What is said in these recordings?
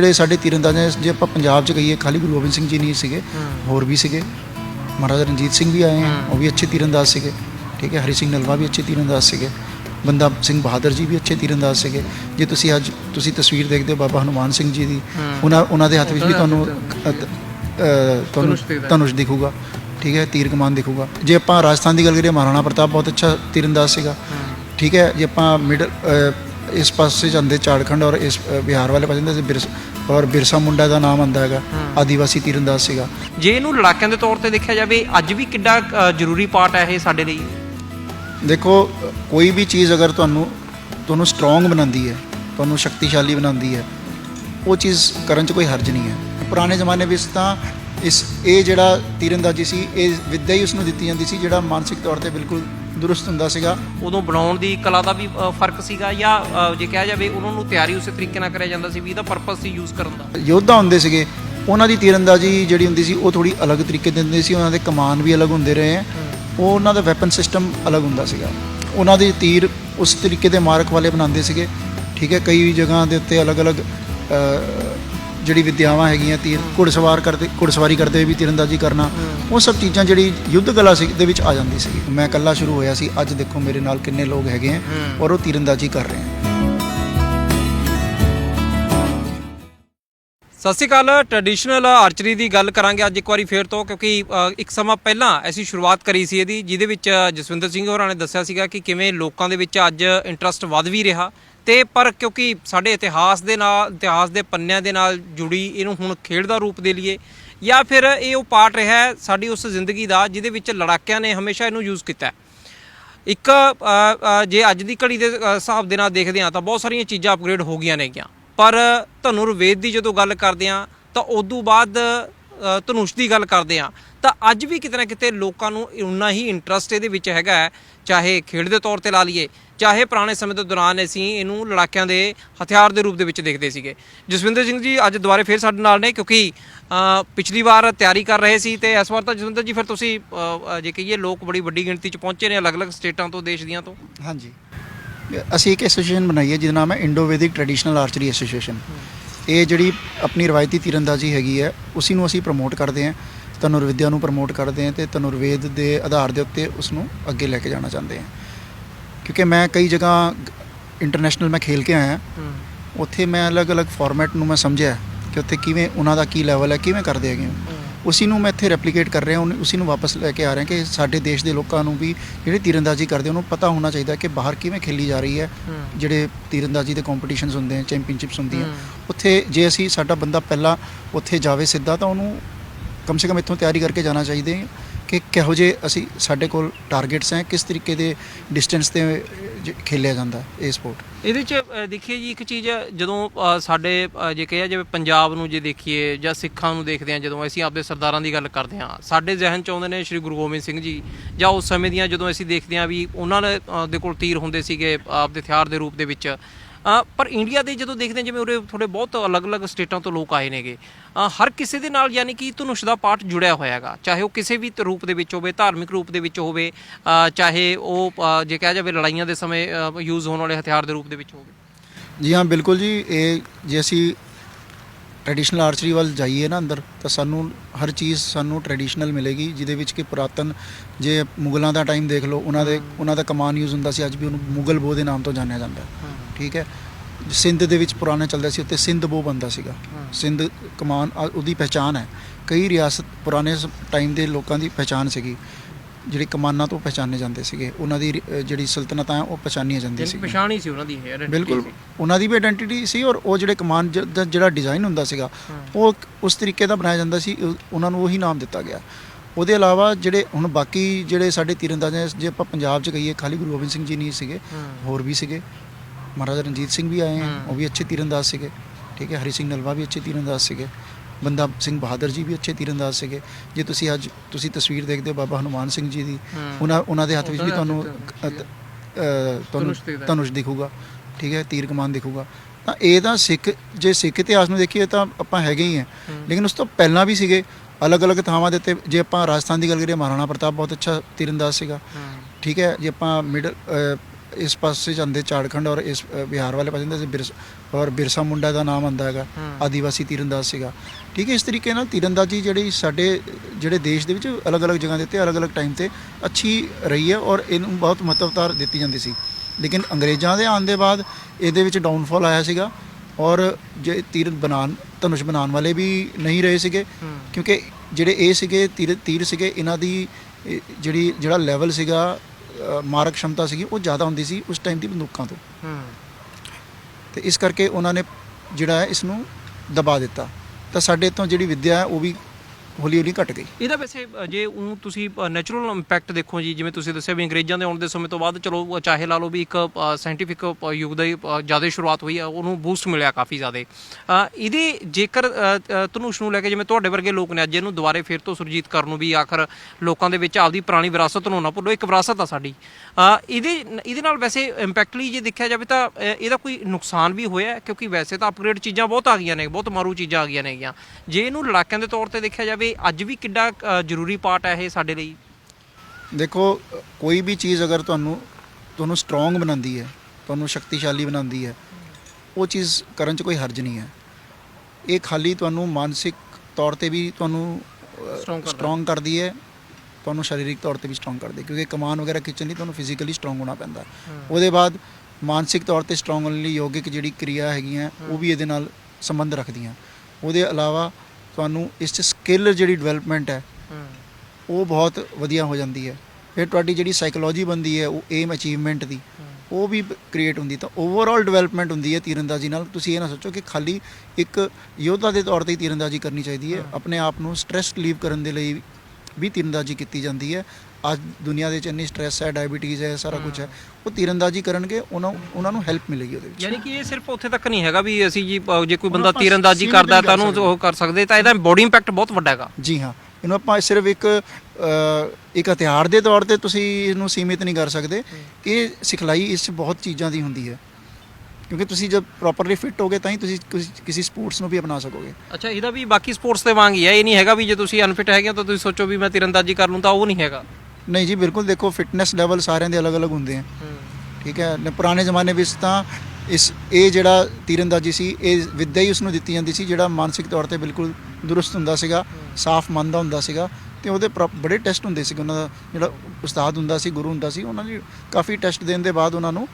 ਜਿਹੜੇ ਸਾਡੇ ਤੀਰੰਦਾਜ਼ ਜੇ ਆਪਾਂ ਪੰਜਾਬ 'ਚ ਕਹੀਏ ਖਾਲੀ ਗੁਰੂ ਗੋਬਿੰਦ ਸਿੰਘ ਜੀ ਨਹੀਂ ਸੀਗੇ ਹੋਰ ਵੀ ਸੀਗੇ। ਮਹਾਰਾਜਾ ਰਣਜੀਤ ਸਿੰਘ ਵੀ ਆਏ ਉਹ ਵੀ ਅੱਛੇ ਤੀਰੰਦਾਜ਼ ਸੀਗੇ। ਠੀਕ ਹੈ ਹਰੀ ਸਿੰਘ ਨਲਵਾ ਵੀ ਅੱਛੇ ਤੀਰੰਦਾਜ਼ ਸੀਗੇ। ਬੰਦਾ ਸਿੰਘ ਬਹਾਦਰ ਜੀ ਵੀ ਅੱਛੇ ਤੀਰੰਦਾਜ਼ ਸੀਗੇ। ਜੇ ਤੁਸੀਂ ਅੱਜ ਤੁਸੀਂ ਤਸਵੀਰ ਦੇਖਦੇ ਹੋ ਬਾਬਾ ਹਨੂਮਾਨ ਸਿੰਘ ਜੀ ਦੀ ਉਹਨਾਂ ਉਹਨਾਂ ਦੇ ਹੱਥ ਵਿੱਚ ਵੀ ਤੁਹਾਨੂੰ ਤੁਹਾਨੂੰ ਧਨੁਸ਼ ਦਿਖੂਗਾ। ਠੀਕ ਹੈ ਤੀਰ ਕਮਾਨ ਦਿਖੂਗਾ। ਜੇ ਆਪਾਂ ਰਾਜਸਥਾਨ ਦੀ ਗੱਲ ਕਰੀਏ ਮਹਾਰਾਣਾ ਪ੍ਰਤਾਪ ਬਹੁਤ ਅੱਛਾ ਤੀਰੰਦਾਜ਼ ਸੀਗਾ। ਠੀਕ ਹੈ ਜੇ ਆਪਾਂ ਮਿਡਲ ਇਸ ਪਾਸੇ ਜਾਂਦੇ ਝਾੜਖੰਡ ਔਰ ਇਸ ਬਿਹਾਰ ਵਾਲੇ ਪਾਸੇ ਜਾਂਦੇ ਬਿਰਸ ਔਰ ਬਿਰਸਾ ਮੁੰਡਾ ਦਾ ਨਾਮ ਆਂਦਾ ਹੈਗਾ ਆਦੀਵਾਸੀ ਤੀਰੰਦਾਜ਼ ਸੀਗਾ। ਜੇ ਇਹਨੂੰ ਲੜਾਕਿਆਂ ਦੇ ਤੌਰ ਤੇ ਦੇਖਿਆ ਜਾਵੇ ਅੱਜ ਵੀ ਕਿੱਡਾ ਅ, ਜ਼ਰੂਰੀ ਪਾਰਟ ਹੈ ਇਹ ਸਾਡੇ ਲਈ? ਦੇਖੋ ਕੋਈ ਵੀ ਚੀਜ਼ ਅਗਰ ਤੁਹਾਨੂੰ ਤੁਹਾਨੂੰ ਸਟਰੋਂਗ ਬਣਾਉਂਦੀ ਹੈ ਤੁਹਾਨੂੰ ਸ਼ਕਤੀਸ਼ਾਲੀ ਬਣਾਉਂਦੀ ਹੈ ਉਹ ਚੀਜ਼ ਕਰਨ 'ਚ ਕੋਈ ਹਰਜ ਨਹੀਂ ਹੈ। ਪੁਰਾਣੇ ਜ਼ਮਾਨੇ ਵਿੱਚ ਤਾਂ ਇਸ ਇਹ ਜਿਹੜਾ ਤੀਰੰਦਾਜ਼ੀ ਸੀ ਇਹ ਵਿੱਦਿਆ ਹੀ ਉਸ ਨੂੰ ਦਿੱਤੀ ਜਾਂਦੀ ਸੀ ਜਿਹੜਾ ਮਾਨਸਿਕ ਤੌਰ ਤੇ ਬਿਲਕੁਲ ਦਰੁਸਤ ਹੁੰਦਾ ਸੀਗਾ। ਉਦੋਂ ਬਣਾਉਣ ਦੀ ਕਲਾ ਦਾ ਵੀ ਫ਼ਰਕ ਸੀਗਾ ਜਾਂ ਜੇ ਕਿਹਾ ਜਾਵੇ ਉਹਨਾਂ ਨੂੰ ਤਿਆਰੀ ਉਸੇ ਤਰੀਕੇ ਨਾਲ ਕਰਿਆ ਜਾਂਦਾ ਸੀ ਵੀ ਇਹਦਾ ਪਰਪਸ ਸੀ ਯੂਜ਼ ਕਰਨ ਦਾ। ਯੋਧਾ ਹੁੰਦੇ ਸੀਗੇ। ਉਹਨਾਂ ਦੀ ਤੀਰੰਦਾਜ਼ੀ ਜਿਹੜੀ ਹੁੰਦੀ ਸੀ ਉਹ ਥੋੜੀ ਅਲੱਗ ਤਰੀਕੇ ਦੀ ਹੁੰਦੀ ਸੀ। ਉਹਨਾਂ ਦੇ ਕਮਾਨ ਵੀ ਅਲੱਗ ਹੁੰਦੇ ਰਹੇ। ਉਹ ਉਹਨਾਂ ਦਾ ਵੈਪਨ ਸਿਸਟਮ ਅਲੱਗ ਹੁੰਦਾ ਸੀਗਾ। ਉਹਨਾਂ ਦੇ ਤੀਰ ਉਸ ਤਰੀਕੇ ਦੇ ਮਾਰਕ ਵਾਲੇ ਬਣਾਉਂਦੇ ਸੀਗੇ। ਠੀਕ ਹੈ ਕਈ ਜਗ੍ਹਾ ਦੇ ਉੱਤੇ ਅਲੱਗ-ਅਲੱਗ ਜਿਹੜੀ ਵਿਦਿਆਵਾਂ ਹੈਗੀਆਂ ਤੀਰ ਘੁੜਸਵਾਰ ਕਰਦੇ ਘੁੜਸਵਾਰੀ ਕਰਦੇ ਹੋਏ ਵੀ ਤੀਰੰਦਾਜ਼ੀ ਕਰਨਾ ਉਹ ਸਭ ਚੀਜ਼ਾਂ ਜਿਹੜੀ ਯੁੱਧ ਕਲਾ ਸੀ ਦੇ ਵਿੱਚ ਆ ਜਾਂਦੀ ਸੀ। ਮੈਂ ਇਕੱਲਾ ਸ਼ੁਰੂ ਹੋਇਆ ਸੀ ਅੱਜ ਦੇਖੋ ਮੇਰੇ ਨਾਲ ਕਿੰਨੇ ਲੋਕ ਹੈਗੇ ਹੈ। ਔਰ ਉਹ ਤੀਰੰਦਾਜ਼ੀ ਕਰ ਰਹੇ ਹੈ ਸਤਿ ਸ਼੍ਰੀ ਅਕਾਲ ਟ੍ਰੈਡੀਸ਼ਨਲ ਆਰਚਰੀ ਦੀ ਗੱਲ ਕਰਾਂਗੇ ਅੱਜ ਇੱਕ ਵਾਰੀ ਫੇਰ ਤੋਂ ਕਿਉਂਕਿ ਇੱਕ ਸਮਾਂ ਪਹਿਲਾਂ ਅਸੀਂ ਸ਼ੁਰੂਆਤ ਕਰੀ ਸੀ ਇਹਦੀ ਜਿਹਦੇ ਵਿੱਚ ਜਸਵਿੰਦਰ ਸਿੰਘ ਹੋਰਾਂ ਨੇ ਦੱਸਿਆ ਸੀਗਾ ਕਿ ਕਿਵੇਂ ਲੋਕਾਂ ਦੇ ਵਿੱਚ ਅੱਜ ਇੰਟਰਸਟ ਵੱਧ ਵੀ ਰਿਹਾ ਤੇ ਪਰ ਕਿਉਂਕਿ ਸਾਡੇ ਇਤਿਹਾਸ ਦੇ ਨਾਲ, ਇਤਿਹਾਸ ਦੇ ਪੰਨਿਆਂ ਦੇ ਨਾਲ ਜੁੜੀ ਇਹਨੂੰ ਹੁਣ ਖੇਡ ਦਾ ਰੂਪ ਦੇ ਲਈਏ, ਜਾਂ ਫਿਰ ਇਹ ਉਹ ਪਾਰਟ ਰਿਹਾ ਸਾਡੀ ਉਸ ਜ਼ਿੰਦਗੀ ਦਾ ਜਿਹਦੇ ਵਿੱਚ ਲੜਾਕਿਆਂ ਨੇ ਹਮੇਸ਼ਾ ਇਹਨੂੰ ਯੂਜ਼ ਕੀਤਾ ਇੱਕ ਜੇ ਅੱਜ ਦੀ ਘੜੀ ਦੇ ਹਿਸਾਬ ਦੇ ਨਾਲ ਦੇਖਦੇ ਹਾਂ ਤਾਂ ਬਹੁਤ ਸਾਰੀਆਂ ਚੀਜ਼ਾਂ ਅਪਗ੍ਰੇਡ ਹੋ ਗਈਆਂ ਨੇਗੀਆਂ। ਪਰ ਧਨੁਰਵੇਦ ਦੀ ਜਦੋਂ ਗੱਲ ਕਰਦੇ ਹਾਂ ਤਾਂ ਉਦੋਂ ਬਾਅਦ ਧਨੁਸ਼ ਦੀ ਗੱਲ ਕਰਦੇ ਹਾਂ। ਤਾਂ ਅੱਜ ਵੀ ਕਿਤੇ ਨਾ ਕਿਤੇ ਲੋਕਾਂ ਨੂੰ ਉਨਾ ਹੀ ਇੰਟਰਸਟ ਇਹਦੇ ਵਿੱਚ ਹੈਗਾ ਹੈ, ਚਾਹੇ ਖੇਡ ਦੇ ਤੌਰ ਤੇ ਲਾ ਲਈਏ ਚਾਹੇ ਪੁਰਾਣੇ ਸਮੇਂ ਦੇ ਦੌਰਾਨ ਅਸੀਂ ਇਹਨੂੰ ਲੜਾਕਿਆਂ ਦੇ ਹਥਿਆਰ ਦੇ ਰੂਪ ਦੇ ਵਿੱਚ ਦੇਖਦੇ ਸੀਗੇ। ਜਸਵਿੰਦਰ ਸਿੰਘ ਜੀ ਅੱਜ ਦੁਬਾਰੇ ਫੇਰ ਸਾਡੇ ਨਾਲ ਨੇ ਕਿਉਂਕਿ ਪਿਛਲੀ ਵਾਰ ਤਿਆਰੀ ਕਰ ਰਹੇ ਸੀ ਤੇ ਇਸ ਵਾਰ ਤਾਂ ਜਸਵਿੰਦਰ ਜੀ ਫਿਰ ਤੁਸੀਂ ਜੇ ਕਹੀਏ ਲੋਕ ਬੜੀ ਵੱਡੀ ਗਿਣਤੀ ਚ ਪਹੁੰਚੇ ਨੇ ਅਲੱਗ-ਅਲੱਗ ਸਟੇਟਾਂ ਤੋਂ ਦੇਸ਼ ਦੀਆਂ ਤੋਂ। ਹਾਂਜੀ। ਅਸੀਂ ਇੱਕ ਐਸੋਸੀਏਸ਼ਨ ਬਣਾਈ ਹੈ ਜਿਹਦਾ ਨਾਮ ਹੈ ਇੰਡੋ ਵੈਦਿਕ ਟ੍ਰੈਡੀਸ਼ਨਲ ਆਰਚਰੀ ਐਸੋਸੀਏਸ਼ਨ। ਇਹ ਜਿਹੜੀ ਆਪਣੀ ਰਵਾਇਤੀ ਤੀਰੰਦਾਜ਼ੀ ਹੈਗੀ ਹੈ ਉਸੇ ਨੂੰ ਅਸੀਂ ਪ੍ਰਮੋਟ ਕਰਦੇ ਹਾਂ। ਧਨੁਰਵਿਦਿਆ ਨੂੰ ਪ੍ਰਮੋਟ ਕਰਦੇ ਹਾਂ ਤੇ ਧਨੁਰਵੇਦ ਦੇ ਆਧਾਰ ਦੇ ਉੱਤੇ ਉਸ ਨੂੰ ਅੱਗੇ ਲੈ ਕੇ ਜਾਣਾ ਚਾਹੁੰਦੇ ਹਾਂ। ਕਿਉਂਕਿ ਮੈਂ ਕਈ ਜਗ੍ਹਾ ਇੰਟਰਨੈਸ਼ਨਲ ਮੈਂ ਖੇਲ ਕੇ ਆਇਆ। ਉੱਥੇ ਮੈਂ ਅਲੱਗ-ਅਲੱਗ ਫਾਰਮੈਟ ਨੂੰ ਮੈਂ ਸਮਝਿਆ ਕਿ ਉੱਥੇ ਕਿਵੇਂ ਉਹਨਾਂ ਦਾ ਕੀ ਲੈਵਲ ਹੈ ਕਿਵੇਂ ਕਰਦੇ ਹੈਗੇ। ਉਸੀ ਨੂੰ ਮੈਂ ਇੱਥੇ ਰੈਪਲੀਕੇਟ ਕਰ ਰਿਹਾ ਹਾਂ ਉਸੀ ਨੂੰ ਵਾਪਸ ਲੈ ਕੇ ਆ ਰਿਹਾ ਕਿ ਸਾਡੇ ਦੇਸ਼ ਦੇ ਲੋਕਾਂ ਨੂੰ ਵੀ ਜਿਹੜੇ ਤੀਰੰਦਾਜ਼ੀ ਕਰਦੇ ਉਹਨੂੰ ਪਤਾ ਹੋਣਾ ਚਾਹੀਦਾ ਕਿ ਬਾਹਰ ਕਿਵੇਂ ਖੇਲੀ ਜਾ ਰਹੀ ਹੈ। ਜਿਹੜੇ ਤੀਰੰਦਾਜ਼ੀ ਦੇ ਕੰਪੀਟੀਸ਼ਨਸ ਹੁੰਦੇ ਨੇ ਚੈਂਪੀਅਨਸ਼ਿਪਸ ਹੁੰਦੀਆਂ। ਉੱਥੇ ਜੇ ਅਸੀਂ ਸਾਡਾ ਬੰਦਾ ਪਹਿਲਾਂ ਉੱਥੇ ਜਾਵੇ ਸਿੱਧਾ ਤਾਂ ਉਹਨੂੰ ਕਮ ਸੇ ਕਮ ਇੱਥੋਂ ਤਿਆਰੀ ਕਰਕੇ ਜਾਣਾ ਚਾਹੀਦਾ ਹੈ ਕਿ ਕਿਹੋ ਜਿਹੇ ਅਸੀਂ ਸਾਡੇ ਕੋਲ ਟਾਰਗੇਟਸ ਹੈ, ਕਿਸ ਤਰੀਕੇ ਦੇ ਡਿਸਟੈਂਸ ਤੇ ਜ- ਖੇਲਿਆ ਜਾਂਦਾ ਇਹ ਸਪੋਰਟ ਇਹਦੇ ਚ ਅ, ਦੇਖੀਏ ਜੀ ਇੱਕ ਚੀਜ਼ ਜਦੋਂ ਅ, ਸਾਡੇ ਅ, ਜੇ ਕਿਹਾ ਜਾਵੇ ਪੰਜਾਬ ਨੂੰ ਜੇ ਦੇਖੀਏ ਜਾਂ ਸਿੱਖਾਂ ਨੂੰ ਦੇਖਦੇ ਹਾਂ ਜਦੋਂ ਅਸੀਂ ਆਪਦੇ ਸਰਦਾਰਾਂ ਦੀ ਗੱਲ ਕਰਦੇ ਹਾਂ ਸਾਡੇ ਜ਼ਿਹਨ ਚ ਆਉਂਦੇ ਨੇ ਸ੍ਰੀ ਗੁਰੂ ਗੋਬਿੰਦ ਸਿੰਘ ਜੀ ਜਾਂ ਉਸ ਸਮੇਂ ਦੀਆਂ ਜਦੋਂ ਅਸੀਂ ਦੇਖਦੇ ਹਾਂ ਵੀ ਉਹਨਾਂ ਨੇ ਅ, ਦੇ ਕੋਲ ਤੀਰ ਹੁੰਦੇ ਸੀਗੇ ਆਪਦੇ ਹਥਿਆਰ ਦੇ ਰੂਪ ਦੇ ਵਿੱਚ ਅ, ਪਰ ਇੰਡੀਆ ਦੇ ਜਦੋਂ ਦੇਖਦੇ ਹਾਂ ਜਿਵੇਂ ਉਰੇ ਥੋੜੇ ਬਹੁਤ ਅਲੱਗ-ਅਲੱਗ ਸਟੇਟਾਂ ਤੋਂ ਲੋਕ ਆਏ ਨੇਗੇ ਅ, ਹਰ ਕਿਸੇ ਦੇ ਨਾਲ ਯਾਨੀ ਕਿ ਧਨੁਸ਼ ਦਾ ਪਾਠ ਜੁੜਿਆ ਹੋਇਆ ਹੈਗਾ ਚਾਹੇ ਉਹ ਕਿਸੇ ਵੀ ਤ- ਰੂਪ ਦੇ ਵਿੱਚ ਹੋਵੇ ਧਾਰਮਿਕ ਰੂਪ ਦੇ ਵਿੱਚ ਹੋਵੇ ਅ, ਚਾਹੇ ਉਹ ਅ, ਜੇ ਕਿਹਾ ਜਾਵੇ ਲੜਾਈਆਂ ਦੇ ਸਮੇਂ ਯੂਜ਼ ਹੋਣ ਵਾਲੇ ਹਥਿਆਰ ਦੇ ਰੂਪ ਦੇ ਵਿੱਚ ਹੋਵੇ ਜੀ ਹਾਂ ਬਿਲਕੁਲ ਜੀ। ਇਹ ਜੇ ਅਸੀਂ ਟ੍ਰੈਡੀਸ਼ਨਲ ਆਰਚਰੀ ਵੱਲ ਜਾਈਏ ਨਾ ਅੰਦਰ ਤਾਂ ਸਾਨੂੰ ਹਰ ਚੀਜ਼ ਸਾਨੂੰ ਟ੍ਰੈਡੀਸ਼ਨਲ ਮਿਲੇਗੀ ਜਿਹਦੇ ਵਿੱਚ ਕਿ ਪੁਰਾਤਨ ਜੇ ਮੁਗਲਾਂ ਦਾ ਟਾਈਮ ਦੇਖ ਲਓ ਉਹਨਾਂ ਦੇ ਉਹਨਾਂ ਦਾ ਕਮਾਨ ਯੂਜ਼ ਹੁੰਦਾ ਸੀ ਅੱਜ ਵੀ ਉਹਨੂੰ ਮੁਗਲ ਬੋ ਦੇ ਨਾਮ ਤੋਂ ਜਾਣਿਆ ਜਾਂਦਾ। ਠੀਕ ਹੈ? ਸਿੰਧ ਦੇ ਵਿੱਚ ਪੁਰਾਣਾ ਚੱਲਦਾ ਸੀ ਉੱਤੇ ਸਿੰਧ ਬੋ ਬੰਦਾ ਸੀਗਾ। ਸਿੰਧ ਕਮਾਨ ਉਹਦੀ ਪਹਿਚਾਨ ਹੈ। ਕਈ ਰਿਆਸਤ ਪੁਰਾਣੇ ਟਾਈਮ ਦੇ ਲੋਕਾਂ ਦੀ ਪਹਿਚਾਨ ਸੀਗੀ। ਜਿਹੜੀ ਕਮਾਨਾਂ ਤੋਂ ਪਹਿਚਾਨੇ ਜਾਂਦੇ ਸੀਗੇ ਉਹਨਾਂ ਦੀ ਅ, ਜਿਹੜੀ ਸਲਤਨਤਾਂ ਹੈ ਉਹ ਪਛਾਣੀਆਂ ਯਾਨੀ ਸੀ ਪਛਾਣ ਹੀ ਸੀ ਉਹਨਾਂ ਦੀ ਇਹ identity ਬਿਲਕੁਲ। ਸੀ। ਉਹਨਾਂ ਦੀ ਵੀ ਆਇਡੈਂਟੀਟੀ ਸੀ ਔਰ ਉਹ ਜਿਹੜੇ ਕਮਾਨ ਜ- ਦਾ ਜਿਹੜਾ ਡਿਜ਼ਾਈਨ ਹੁੰਦਾ ਸੀਗਾ ਉਹ ਉਸ ਤਰੀਕੇ ਦਾ ਬਣਾਇਆ ਜਾਂਦਾ ਸੀ ਉਹ- ਉਹਨਾਂ ਨੂੰ ਉਹੀ ਨਾਮ ਦਿੱਤਾ ਗਿਆ। ਉਹਦੇ ਇਲਾਵਾ ਜਿਹੜੇ ਹੁਣ ਬਾਕੀ ਜਿਹੜੇ ਸਾਡੇ ਤੀਰੰਦਾਜ਼ ਜੇ ਆਪਾਂ ਪੰਜਾਬ 'ਚ ਕਹੀਏ ਖਾਲੀ ਗੁਰੂ ਗੋਬਿੰਦ ਸਿੰਘ ਜੀ ਨਹੀਂ ਸੀਗੇ ਹੋਰ ਵੀ ਸੀਗੇ। ਮਹਾਰਾਜਾ ਰਣਜੀਤ ਸਿੰਘ ਵੀ ਆਏ ਹਨ ਉਹ ਵੀ ਅੱਛੇ ਤੀਰੰਦਾਜ਼ ਸੀਗੇ। ਠੀਕ ਹੈ ਹਰੀ ਸਿੰਘ ਨਲਵਾ ਵੀ ਅੱਛੇ ਤੀਰੰਦਾਜ਼ ਸੀਗੇ। ਬੰਦਾ ਸਿੰਘ ਬਹਾਦਰ ਜੀ ਵੀ ਅੱਛੇ ਤੀਰੰਦਾਜ਼ ਸੀਗੇ। ਜੇ ਤੁਸੀਂ ਅੱਜ ਤੁਸੀਂ ਤਸਵੀਰ ਦੇਖਦੇ ਹੋ ਬਾਬਾ ਹਨੂਮਾਨ ਸਿੰਘ ਜੀ ਦੀ ਉਹਨਾਂ ਉਹਨਾਂ ਦੇ ਹੱਥ ਵਿੱਚ ਵੀ ਤੁਹਾਨੂੰ ਤੁਹਾਨੂੰ। ਧਨੁਸ਼ ਦਿਖੂਗਾ ਠੀਕ ਹੈ ਤੀਰ ਕਮਾਨ ਦਿਖੂਗਾ। ਤਾਂ ਇਹ ਤਾਂ ਸਿੱਖ ਜੇ ਸਿੱਖ ਇਤਿਹਾਸ ਨੂੰ ਦੇਖੀਏ ਤਾਂ ਆਪਾਂ ਹੈਗੇ ਹੀ ਆ ਲੇਕਿਨ ਉਸ ਤੋਂ ਪਹਿਲਾਂ ਵੀ ਸੀਗੇ ਅਲੱਗ-ਅਲੱਗ ਥਾਵਾਂ ਦੇ ਉੱਤੇ ਜੇ ਆਪਾਂ ਰਾਜਸਥਾਨ ਦੀ ਗੱਲ ਕਰੀਏ ਮਹਾਰਾਣਾ ਪ੍ਰਤਾਪ ਬਹੁਤ ਅੱਛਾ ਤੀਰੰਦਾਜ਼ ਸੀਗਾ। ਠੀਕ ਹੈ ਜੇ ਆਪਾਂ ਮਿਡਲ ਇਸ ਪਾਸੇ ਜਾਂਦੇ ਝਾੜਖੰਡ ਔਰ ਇਸ ਬਿਹਾਰ ਵਾਲੇ ਪਾਸੇ ਜਾਂਦੇ ਔਰ ਬਿਰਸਾ ਮੁੰਡਾ ਦਾ ਨਾਮ ਆਂਦਾ ਹੈਗਾ। ਆਦੀਵਾਸੀ ਤੀਰੰਦਾਜ਼ ਸੀਗਾ। ਠੀਕ ਹੈ ਇਸ ਤਰੀਕੇ ਨਾਲ ਤੀਰੰਦਾਜ਼ੀ ਜਿਹੜੀ ਸਾਡੇ ਜਿਹੜੇ ਦੇਸ਼ ਦੇ ਵਿੱਚ ਅਲੱਗ-ਅਲੱਗ ਜਗ੍ਹਾ ਦੇ ਉੱਤੇ ਅਲੱਗ-ਅਲੱਗ ਟਾਈਮ ਤੇ ਅੱਛੀ ਰਹੀ ਹੈ ਔਰ ਇਹਨੂੰ ਬਹੁਤ ਮਹੱਤਵਤਾ ਦਿੱਤੀ ਜਾਂਦੀ ਸੀ। ਲੇਕਿਨ ਅੰਗਰੇਜ਼ਾਂ ਦੇ ਆਉਣ ਦੇ ਬਾਅਦ ਇਹਦੇ ਵਿੱਚ ਡਾਊਨਫਾਲ ਆਇਆ ਸੀਗਾ ਔਰ ਜੇ ਤੀਰ ਬਣਾਉਣ ਧਨੁਸ਼ ਬਣਾਉਣ ਵਾਲੇ ਵੀ ਨਹੀਂ ਰਹੇ ਸੀਗੇ। ਕਿਉਂਕਿ ਜਿਹੜੇ ਇਹ ਸੀਗੇ ਤੀਰ ਤੀਰ ਸੀਗੇ ਇਹਨਾਂ ਦੀ ਜਿਹੜੀ ਜਿਹੜਾ ਲੈਵਲ ਸੀਗਾ ਮਾਰਕ ਸ਼ਮਤਾ ਸੀਗੀ ਉਹ ਜ਼ਿਆਦਾ ਹੁੰਦੀ ਸੀ ਉਸ ਟਾਈਮ ਦੀ ਬੰਦੂਕਾਂ ਤੋਂ। ਤੇ ਇਸ ਕਰਕੇ ਉਹਨਾਂ ਨੇ ਜਿਹੜਾ ਹੈ ਇਸ ਨੂੰ ਦਬਾ ਦਿੱਤਾ। ਤਾਂ ਸਾਡੇ ਤੋਂ ਜਿਹੜੀ ਵਿੱਦਿਆ ਉਹ ਵੀ ਹੌਲੀ ਹੌਲੀ ਘਟ ਗਈ। ਇਹਦਾ ਵੈਸੇ ਅ, ਜੇ ਉਹ ਤੁਸੀਂ ਨੈਚੁਰਲ ਇੰਪੈਕਟ ਦੇਖੋ ਜੀ ਜਿਵੇਂ ਤੁਸੀਂ ਦੱਸਿਆ ਵੀ ਅੰਗਰੇਜ਼ਾਂ ਦੇ ਆਉਣ ਦੇ ਸਮੇਂ ਤੋਂ ਬਾਅਦ ਚਲੋ ਅ, ਚਾਹੇ ਲਾ ਲਓ ਵੀ ਇੱਕ ਸਾਇੰਟੀਫਿਕ ਯੁੱਗ ਦਾ ਹੀ ਜ਼ਿਆਦਾ ਸ਼ੁਰੂਆਤ ਹੋਈ ਆ ਉਹਨੂੰ ਬੂਸਟ ਮਿਲਿਆ ਕਾਫੀ ਜ਼ਿਆਦਾ। ਇਹਦੇ ਜੇਕਰ ਅ, ਅ, ਧਨੁਸ਼ ਨੂੰ ਲੈ ਕੇ ਜਿਵੇਂ ਤੁਹਾਡੇ ਵਰਗੇ ਲੋਕ ਨੇ ਅੱਜ ਇਹਨੂੰ ਦੁਬਾਰੇ ਫਿਰ ਤੋਂ ਸੁਰਜੀਤ ਕਰਨ ਨੂੰ ਵੀ ਆਖਰ ਲੋਕਾਂ ਦੇ ਵਿੱਚ ਆਪਦੀ ਪੁਰਾਣੀ ਵਿਰਾਸਤ ਨੂੰ ਨਾ ਭੁੱਲੋ ਇੱਕ ਵਿਰਾਸਤ ਆ ਸਾਡੀ। ਅ, ਇਹਦੇ ਇਹਦੇ ਨਾਲ ਵੈਸੇ ਇੰਪੈਕਟਲੀ ਜੇ ਦੇਖਿਆ ਜਾਵੇ ਤਾਂ ਅ, ਇਹਦਾ ਕੋਈ ਨੁਕਸਾਨ ਵੀ ਹੋਇਆ ਹੈ? ਕਿਉਂਕਿ ਵੈਸੇ ਤਾਂ ਅਪਗ੍ਰੇਡ ਚੀਜ਼ਾਂ ਬਹੁਤ ਆ ਗਈਆਂ ਨੇ ਬਹੁਤ ਮਾਰੂ ਚੀਜ਼ਾਂ ਆ ਗਈਆਂ ਨੇਗੀਆਂ। ਜੇ ਇਹਨੂੰ ਲੜਾਕਿਆਂ ਦੇ ਤੌਰ ਤੇ ਦੇਖਿਆ ਜਾਵੇ ਅੱਜ ਵੀ ਕਿੱਡਾ ਜ਼ਰੂਰੀ ਪਾਰਟ ਹੈ ਇਹ ਸਾਡੇ ਲਈ? ਦੇਖੋ ਕੋਈ ਵੀ ਚੀਜ਼ ਅਗਰ ਤੁਹਾਨੂੰ ਤੁਹਾਨੂੰ ਸਟਰੋਂਗ ਬਣਾਉਂਦੀ ਹੈ ਤੁਹਾਨੂੰ ਸ਼ਕਤੀਸ਼ਾਲੀ ਬਣਾਉਂਦੀ ਹੈ ਉਹ ਚੀਜ਼ ਕਰਨ 'ਚ ਕੋਈ ਹਰਜ ਨਹੀਂ ਹੈ। ਇਹ ਖਾਲੀ ਤੁਹਾਨੂੰ ਮਾਨਸਿਕ ਤੌਰ ਤੇ ਵੀ ਤੁਹਾਨੂੰ। ਸਟਰੋਂਗ ਕਰਦੀ ਹੈ। ਤੁਹਾਨੂੰ ਸਰੀਰਕ ਤੌਰ ਤੇ ਵੀ ਸਟਰੋਂਗ ਕਰਦੀ ਹੈ ਕਿਉਂਕਿ ਕਮਾਨ ਵਗੈਰਾ ਖਿੱਚਣ ਲਈ ਤੁਹਾਨੂੰ ਫਿਜ਼ੀਕਲੀ ਸਟਰੋਂਗ ਹੋਣਾ ਪੈਂਦਾ। ਉਹਦੇ ਬਾਅਦ ਮਾਨਸਿਕ ਤੌਰ ਤੇ ਸਟਰੋਂਗ ਹੋਣ ਲਈ ਯੋਗਿਕ ਜਿਹੜੀ ਕਿਰਿਆ ਹੈਗੀਆਂ ਉਹ ਵੀ ਇਹਦੇ ਨਾਲ ਸੰਬੰਧ ਰੱਖਦੀਆਂ। ਉਹਦੇ ਇਲਾਵਾ ਤੁਹਾਨੂੰ ਇਸ 'ਚ ਸਕਿੱਲ ਜਿਹੜੀ ਡਿਵੈਲਪਮੈਂਟ ਹੈ ਉਹ ਬਹੁਤ ਵਧੀਆ ਹੋ ਜਾਂਦੀ ਹੈ। ਫਿਰ ਤੁਹਾਡੀ ਜਿਹੜੀ ਸਾਈਕੋਲੋਜੀ ਬਣਦੀ ਹੈ ਉਹ ਏਮ ਅਚੀਵਮੈਂਟ ਦੀ ਉਹ ਵੀ ਕ੍ਰੀਏਟ ਹੁੰਦੀ ਤਾਂ ਓਵਰਆਲ ਡਿਵੈਲਪਮੈਂਟ ਹੁੰਦੀ ਹੈ ਤੀਰੰਦਾਜ਼ੀ ਨਾਲ। ਤੁਸੀਂ ਇਹ ਨਾ ਸੋਚੋ ਕਿ ਖਾਲੀ ਇੱਕ ਯੋਧਾ ਦੇ ਤੌਰ ਤੇ ਹੀ ਤੀਰੰਦਾਜ਼ੀ ਕਰਨੀ ਚਾਹੀਦੀ ਹੈ। ਆਪਣੇ ਆਪ ਨੂੰ ਸਟ੍ਰੈਸ ਰਿਲੀਵ ਕਰਨ ਦੇ ਲਈ ਵੀ ਤੀਰੰਦਾਜ਼ੀ ਕੀਤੀ ਜਾਂਦੀ ਹੈ। ਅੱਜ ਦੁਨੀਆ ਦੇ ਵਿੱਚ ਇੰਨੀ ਸਟ੍ਰੈਸ ਹੈ ਡਾਇਬੀਟੀਜ਼ ਹੈ ਸਾਰਾ ਕੁਝ ਹੈ। ਉਹ ਤੀਰੰਦਾਜ਼ੀ ਕਰਨਗੇ ਉਹਨਾਂ ਉਹਨਾਂ ਨੂੰ ਹੈਲਪ ਮਿਲੇਗੀ ਉਹਦੇ ਵਿੱਚ। ਯਾਨੀ ਕਿ ਇਹ ਸਿਰਫ ਉੱਥੇ ਤੱਕ ਨਹੀਂ ਹੈਗਾ ਵੀ ਅਸੀਂ ਜੀ ਜੇ ਕੋਈ ਬੰਦਾ ਤੀਰੰਦਾਜ਼ੀ ਕਰਦਾ ਤਾਂ ਉਹਨੂੰ ਉਹ ਕਰ ਸਕਦੇ ਤਾਂ ਇਹਦਾ ਬੋਡੀ ਇੰਪੈਕਟ ਬਹੁਤ ਵੱਡਾ ਹੈਗਾ। ਜੀ ਹਾਂ। ਇਹਨੂੰ ਆਪਾਂ ਸਿਰਫ ਇੱਕ ਇੱਕ ਹਥਿਆਰ ਦੇ ਤੌਰ ਤੇ ਤੁਸੀਂ ਇਹਨੂੰ ਸੀਮਿਤ ਨਹੀਂ ਕਰ ਸਕਦੇ। ਇਹ ਸਿਖਲਾਈ ਇਸ 'ਚ ਬਹੁਤ ਚੀਜ਼ਾਂ ਦੀ ਹੁੰਦੀ ਹੈ। ਕਿਉਂਕਿ ਤੁਸੀਂ ਜਦ ਪ੍ਰੋਪਰਲੀ ਫਿੱਟ ਹੋਗੇ ਤਾਂ ਹੀ ਤੁਸੀਂ ਕਿਸ- ਕਿਸੇ ਸਪੋਰਟਸ ਨੂੰ ਵੀ ਅਪਣਾ ਸਕੋਗੇ। ਅੱਛਾ ਇਹਦਾ ਵੀ ਬਾਕੀ ਸਪੋਰਟਸ ਤੇ ਵਾਂਗ ਹੀ ਹੈ। ਇਹ ਨਹੀਂ ਹੈਗਾ ਵੀ ਜੇ ਤੁਸੀਂ ਅਨਫਿਟ ਹੈਗੇ ਹੋ ਤਾਂ ਤੁਸੀਂ ਸੋਚੋ ਵੀ ਮੈਂ ਤੀਰੰਦਾਜ਼ੀ ਕਰ ਲੂੰ ਤਾਂ ਉਹ ਨਹੀਂ ਹੈਗਾ। ਨਹੀਂ ਜੀ ਬਿਲਕੁਲ ਦੇਖੋ ਫਿਟਨੈਸ ਲੈਵਲ ਸਾਰਿਆਂ ਦੇ ਅਲੱਗ-ਅਲੱਗ ਹੁੰਦੇ ਆ। ਠੀਕ ਹੈ ਨੇ ਪੁਰਾਣੇ ਜ਼ਮਾਨੇ ਵਿੱਚ ਤਾਂ ਇਸ ਇਹ ਜਿਹੜਾ ਤੀਰੰਦਾਜ਼ੀ ਸੀ ਇਹ ਵਿੱਦਿਆ ਹੀ ਉਸ ਨੂੰ ਦਿੱਤੀ ਜਾਂਦੀ ਸੀ ਜਿਹੜਾ ਮਾਨਸਿਕ ਤੌਰ ਤੇ ਬਿਲਕੁਲ ਦਰੁਸਤ ਹੁੰਦਾ ਸੀਗਾ ਸਾਫ਼ ਮਨ ਦਾ ਹੁੰਦਾ ਸੀਗਾ ਤੇ ਉਹਦੇ ਪ੍ਰੋ- ਬੜੇ ਟੈਸਟ ਹੁੰਦੇ ਸੀ ਉਹਨਾਂ ਦਾ ਜਿਹੜਾ ਉਸਤਾਦ ਹੁੰਦਾ ਸੀ ਗੁਰੂ ਹੁੰਦਾ ਸੀ ਉਹਨਾਂ ਨੇ ਕਾਫੀ ਟੈਸਟ ਦੇਣ ਦੇ ਬਾਅਦ ਉਹਨਾਂ ਨੂੰ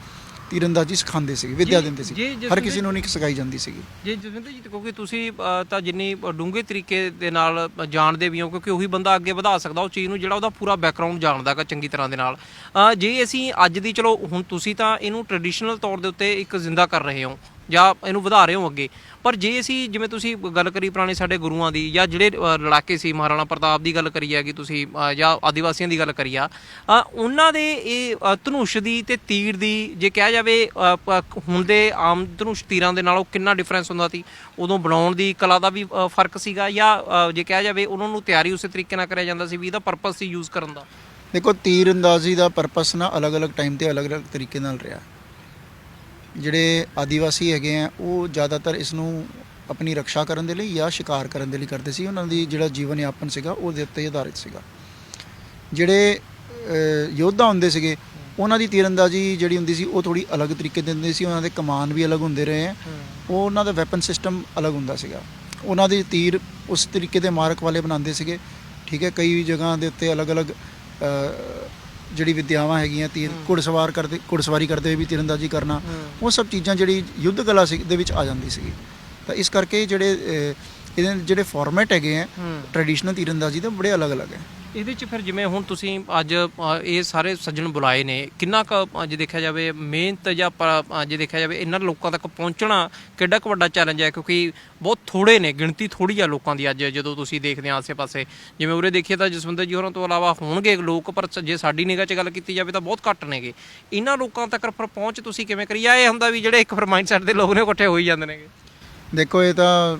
ਤੀਰੰਦਾਜ਼ੀ ਸਿਖਾਉਂਦੇ ਸੀ ਵਿੱਦਿਆ ਦਿੰਦੇ ਸੀ ਜੀ, ਹਰ ਕਿਸੇ ਨੂੰ ਨਹੀਂ ਸਿਖਾਈ ਜਾਂਦੀ ਸੀਗੀ। ਜੇ ਜਸਵਿੰਦਰ ਜੀ ਕਿਉਂਕਿ ਤੁਸੀਂ ਅ, ਤਾਂ ਜਿੰਨੀ ਡੂੰਘੇ ਤਰੀਕੇ ਦੇ ਨਾਲ ਜਾਣਦੇ ਵੀ ਹੋ ਕਿਉਂਕਿ ਉਹੀ ਬੰਦਾ ਅੱਗੇ ਵਧਾ ਸਕਦਾ ਉਹ ਚੀਜ਼ ਨੂੰ ਜਿਹੜਾ ਉਹਦਾ ਪੂਰਾ ਬੈਕਗ੍ਰਾਉਂਡ ਜਾਣਦਾ ਹੈਗਾ ਚੰਗੀ ਤਰ੍ਹਾਂ ਦੇ ਨਾਲ। ਅ, ਜੇ ਅਸੀਂ ਅੱਜ ਦੀ ਚਲੋ ਹੁਣ ਤੁਸੀਂ ਤਾਂ ਇਹਨੂੰ ਟ੍ਰੈਡੀਸ਼ਨਲ ਤੌਰ ਦੇ ਉੱਤੇ ਇੱਕ ਜ਼ਿੰਦਾ ਕਰ ਰਹੇ ਹੋ। ਜਾਂ ਇਹਨੂੰ ਵਧਾ ਰਹੇ ਹੋ ਅੱਗੇ। ਪਰ ਜੇ ਅਸੀਂ ਜਿਵੇਂ ਤੁਸੀਂ ਗੱਲ ਕਰੀ ਪੁਰਾਣੇ ਸਾਡੇ ਗੁਰੂਆਂ ਦੀ ਜਾਂ ਜਿਹੜੇ ਲੜਾਕੇ ਸੀ, ਮਹਾਰਾਣਾ ਪ੍ਰਤਾਪ ਦੀ ਗੱਲ ਕਰੀ ਹੈਗੀ ਤੁਸੀਂ ਜਾਂ ਆਦੀਵਾਸੀਆਂ ਦੀ ਗੱਲ ਕਰੀ ਆ ਉਹਨਾਂ ਦੇ ਇਹ ਧਨੁਸ਼ ਦੀ ਤੇ ਤੀਰ ਦੀ ਜੇ ਕਿਹਾ ਜਾਵੇ ਹੁਣ ਦੇ ਆਮ ਧਨੁਸ਼ ਤੀਰਾਂ ਦੇ ਨਾਲੋਂ ਕਿੰਨਾ ਡਿਫਰੈਂਸ ਹੁੰਦਾ ਸੀ? ਉਦੋਂ ਬਣਾਉਣ ਦੀ ਕਲਾ ਦਾ ਵੀ ਫ਼ਰਕ ਸੀਗਾ ਜਾਂ ਜੇ ਕਿਹਾ ਜਾਵੇ ਉਹਨਾਂ ਨੂੰ ਤਿਆਰੀ ਉਸੇ ਤਰੀਕੇ ਨਾਲ ਕਰਿਆ ਜਾਂਦਾ ਸੀ ਵੀ ਇਹਦਾ ਪਰਪਸ ਸੀ ਯੂਜ਼ ਕਰਨ ਦਾ? ਦੇਖੋ ਤੀਰ ਅੰਦਾਜ਼ੀ ਦਾ ਪਰਪਸ ਨਾ ਅਲੱਗ-ਅਲੱਗ ਟਾਈਮ ਤੇ ਅਲੱਗ-ਅਲੱਗ ਤਰੀਕੇ ਨਾਲ ਰਿਹਾ। ਜਿਹੜੇ ਆਦੀਵਾਸੀ ਹੈਗੇ ਆ, ਉਹ ਜ਼ਿਆਦਾਤਰ ਇਸ ਨੂੰ ਆਪਣੀ ਰੱਖਿਆ ਕਰਨ ਦੇ ਲਈ ਜਾਂ ਸ਼ਿਕਾਰ ਕਰਨ ਦੇ ਲਈ ਕਰਦੇ ਸੀ। ਉਹਨਾਂ ਦੀ ਜਿਹੜਾ ਜੀਵਨ ਯਾਪਨ ਸੀਗਾ ਉਹਦੇ ਉੱਤੇ ਆਧਾਰਿਤ ਸੀਗਾ। ਜਿਹੜੇ ਯੋਧਾ ਹੁੰਦੇ ਸੀਗੇ, ਉਹਨਾਂ ਦੀ ਤੀਰੰਦਾਜ਼ੀ ਜਿਹੜੀ ਹੁੰਦੀ ਸੀ, ਉਹ ਥੋੜੀ ਅਲੱਗ ਤਰੀਕੇ ਦੇ ਹੁੰਦੀ ਸੀ। ਉਹਨਾਂ ਦੇ ਕਮਾਨ ਵੀ ਅਲੱਗ ਹੁੰਦੇ ਰਹੇ ਆ। ਉਹ ਉਹਨਾਂ ਦਾ ਵੈਪਨ ਸਿਸਟਮ ਅਲੱਗ ਹੁੰਦਾ ਸੀਗਾ। ਉਹਨਾਂ ਦੇ ਤੀਰ ਉਸ ਤਰੀਕੇ ਦੇ ਮਾਰਕ ਵਾਲੇ ਬਣਾਉਂਦੇ ਸੀਗੇ। ਠੀਕ ਹੈ, ਕਈ ਜਗ੍ਹਾ ਦੇ ਉੱਤੇ ਅਲੱਗ-ਅਲੱਗ ਜਿਹੜੀ ਵਿਦਿਆਵਾਂ ਹੈਗੀਆਂ ਤੀਰ ਘੁੜਸਵਾਰ ਕਰਦੇ ਘੁੜਸਵਾਰੀ ਕਰਦੇ ਹੋਏ ਵੀ ਤੀਰੰਦਾਜ਼ੀ ਕਰਨਾ ਉਹ ਸਭ ਚੀਜ਼ਾਂ ਜਿਹੜੀ ਯੁੱਧ ਕਲਾ ਸੀ ਦੇ ਵਿੱਚ ਆ ਜਾਂਦੀ ਸੀਗੀ। ਤਾਂ ਇਸ ਕਰਕੇ ਜਿਹੜੇ ਇਹਦੇ ਜਿਹੜੇ ਫਾਰਮੈਟ ਹੈਗੇ ਆ ਟ੍ਰੈਡੀਸ਼ਨਲ ਤੀਰੰਦਾਜ਼ੀ ਦੇ ਬੜੇ ਅਲੱਗ-ਅਲੱਗ ਹੈ। ਇਹਦੇ ਚ ਫਿਰ ਜਿਵੇਂ ਹੁਣ ਤੁਸੀਂ ਅੱਜ ਇਹ ਸਾਰੇ ਸੱਜਣ ਬੁਲਾਏ ਨੇ ਕਿੰਨਾ ਕੁ ਅ, ਜੇ ਦੇਖਿਆ ਜਾਵੇ ਮਿਹਨਤ ਜਾਂ ਪ- ਅ, ਜੇ ਦੇਖਿਆ ਜਾਵੇ ਇਹਨਾਂ ਲੋਕਾਂ ਤੱਕ ਪਹੁੰਚਣਾ ਕਿੱਡਾ ਕੁ ਵੱਡਾ ਚੈਲੰਜ ਹੈ ਕਿਉਂਕਿ ਬਹੁਤ ਥੋੜੇ ਨੇ ਗਿਣਤੀ ਥੋੜੀ ਆ ਲੋਕਾਂ ਦੀ ਅੱਜ ਜਦੋਂ ਤੁਸੀਂ ਦੇਖਦੇ ਆ ਆਸੇ-ਪਾਸੇ। ਜਿਵੇਂ ਉਰੇ ਦੇਖੀਏ ਤਾਂ ਜਸਵਿੰਦਰ ਜੀ ਹੋਰਾਂ ਤੋਂ ਇਲਾਵਾ ਹੋਣਗੇ ਲੋਕ ਪਰ ਜੇ ਸਾਡੀ ਨਿਗਾਹ 'ਚ ਗੱਲ ਕੀਤੀ ਜਾਵੇ ਤਾਂ ਬਹੁਤ ਘੱਟ ਨੇਗੇ। ਇਹਨਾਂ ਲੋਕਾਂ ਤੱਕ ਫਿਰ ਪਹੁੰਚ ਤੁਸੀਂ ਕਿਵੇਂ ਕਰੀ? ਆ ਇਹ ਹੁੰਦਾ ਵੀ ਜਿਹੜੇ ਇੱਕ ਫਿਰ ਮਾਈਂਡਸੈਟ ਦੇ ਲੋਕ ਨੇ ਇਕੱਠੇ ਹੋਈ ਜਾਂਦੇ ਨੇਗੇ। ਦੇਖੋ ਇਹ ਤਾਂ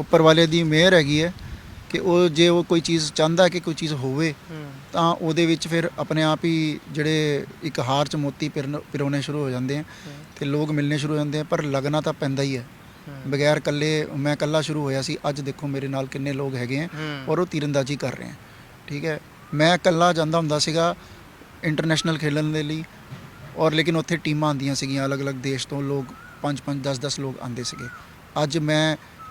ਉੱਪਰ ਵਾਲੇ ਦੀ ਮਿਹਰ ਹੈਗੀ ਹੈ ਕਿ ਉਹ ਜੇ ਉਹ ਕੋਈ ਚੀਜ਼ ਚਾਹੁੰਦਾ ਕਿ ਕੋਈ ਚੀਜ਼ ਹੋਵੇ ਤਾਂ ਉਹਦੇ ਵਿੱਚ ਫਿਰ ਆਪਣੇ ਆਪ ਹੀ ਜਿਹੜੇ ਇੱਕ ਹਾਰ ਚ ਮੋਤੀ ਪਿਰੋਣੇ ਸ਼ੁਰੂ ਹੋ ਜਾਂਦੇ ਆ ਤੇ ਲੋਕ ਮਿਲਣੇ ਸ਼ੁਰੂ ਹੋ ਜਾਂਦੇ ਆ ਪਰ ਲੱਗਣਾ ਤਾਂ ਪੈਂਦਾ ਹੀ ਹੈ। ਬਗੈਰ ਇਕੱਲੇ ਮੈਂ ਇਕੱਲਾ ਸ਼ੁਰੂ ਹੋਇਆ ਸੀ ਅੱਜ ਦੇਖੋ ਮੇਰੇ ਨਾਲ ਕਿੰਨੇ ਲੋਕ ਹੈਗੇ ਆ ਔਰ ਉਹ ਤੀਰੰਦਾਜ਼ੀ ਕਰ ਰਹੇ ਆ ਠੀਕ ਹੈ? ਮੈਂ ਇਕੱਲਾ ਜਾਂਦਾ ਹੁੰਦਾ ਸੀਗਾ ਇੰਟਰਨੈਸ਼ਨਲ ਖੇਲਣ ਦੇ ਲਈ ਔਰ ਲੇਕਿਨ ਉੱਥੇ ਟੀਮਾਂ ਆਉਂਦੀਆਂ ਸੀਗੀਆਂ ਅਲੱਗ-ਅਲੱਗ ਦੇਸ਼ ਤੋਂ ਲੋਕ 5-5 10-10 ਲੋਕ ਆਉਂਦੇ ਸੀਗੇ। ਅੱਜ ਮੈਂ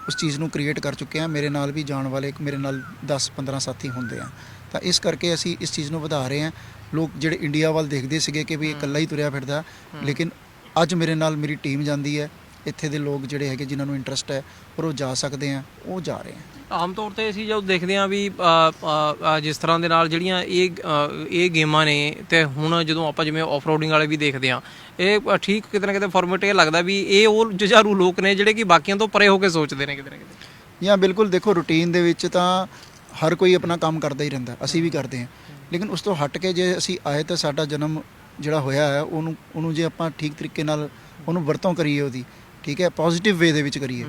ਉਸ ਚੀਜ਼ ਨੂੰ ਕ੍ਰੀਏਟ ਕਰ ਚੁੱਕਿਆ ਮੇਰੇ ਨਾਲ ਵੀ ਜਾਣ ਵਾਲੇ ਮੇਰੇ ਨਾਲ 10-15 ਸਾਥੀ ਹੁੰਦੇ ਆ। ਤਾਂ ਇਸ ਕਰਕੇ ਅਸੀਂ ਇਸ ਚੀਜ਼ ਨੂੰ ਵਧਾ ਰਹੇ ਹਾਂ। ਲੋਕ ਜਿਹੜੇ ਇੰਡੀਆ ਵੱਲ ਦੇਖਦੇ ਸੀਗੇ ਕਿ ਵੀ ਇਹ ਇਕੱਲਾ ਹੀ ਤੁਰਿਆ ਫਿਰਦਾ। ਲੇਕਿਨ ਅੱਜ ਮੇਰੇ ਨਾਲ ਮੇਰੀ ਟੀਮ ਜਾਂਦੀ ਹੈ। ਇੱਥੇ ਦੇ ਲੋਕ ਜਿਹੜੇ ਹੈਗੇ ਜਿਨ੍ਹਾਂ ਨੂੰ ਇੰਟਰਸਟ ਹੈ ਔਰ ਉਹ ਜਾ ਸਕਦੇ ਆ ਉਹ ਜਾ ਰਹੇ ਆ। ਆਮ ਤੌਰ ਤੇ ਅਸੀਂ ਜਦੋਂ ਦੇਖਦੇ ਹਾਂ ਵੀ ਜਿਸ ਤਰ੍ਹਾਂ ਦੇ ਨਾਲ ਜਿਹੜੀਆਂ ਇਹ ਇਹ ਗੇਮਾਂ ਨੇ ਤੇ ਹੁਣ ਜਦੋਂ ਆਪਾਂ ਜਿਵੇਂ ਆਫਰੋਡਿੰਗ ਵਾਲੇ ਵੀ ਦੇਖਦੇ ਹਾਂ ਇਹ ਠੀਕ ਕਿਤੇ ਨਾ ਕਿਤੇ ਫਾਰਮੈਟ ਇਹ ਲੱਗਦਾ ਵੀ ਇਹ ਉਹ ਜੁਝਾਰੂ ਲੋਕ ਨੇ ਜਿਹੜੇ ਕਿ ਬਾਕੀਆਂ ਤੋਂ ਪਰੇ ਹੋ ਕੇ ਸੋਚਦੇ ਨੇ ਕਿਤੇ ਨਾ ਕਿਤੇ। ਜਾਂ ਬਿਲਕੁਲ ਦੇਖੋ ਰੂਟੀਨ ਦੇ ਵਿੱਚ ਤਾਂ ਹਰ ਕੋਈ ਆਪਣਾ ਕੰਮ ਕਰਦਾ ਹੀ ਰਹਿੰਦਾ ਅਸੀਂ ਵੀ ਕਰਦੇ ਹਾਂ। ਲੇਕਿਨ ਉਸ ਤੋਂ ਹਟ ਕੇ ਜੇ ਅਸੀਂ ਆਏ ਤਾਂ ਸਾਡਾ ਜਨਮ ਜਿਹੜਾ ਹੋਇਆ ਹੈ ਉਹਨੂੰ ਉਹਨੂੰ ਜੇ ਆਪਾਂ ਠੀਕ ਤਰੀਕੇ ਨਾਲ ਉਹਨੂੰ ਵਰਤੋਂ ਕਰੀਏ ਉਹਦੀ ਠੀਕ ਹੈ ਪੋਜ਼ਿਟਿਵ ਵੇ ਦੇ ਵਿੱਚ ਕਰੀਏ।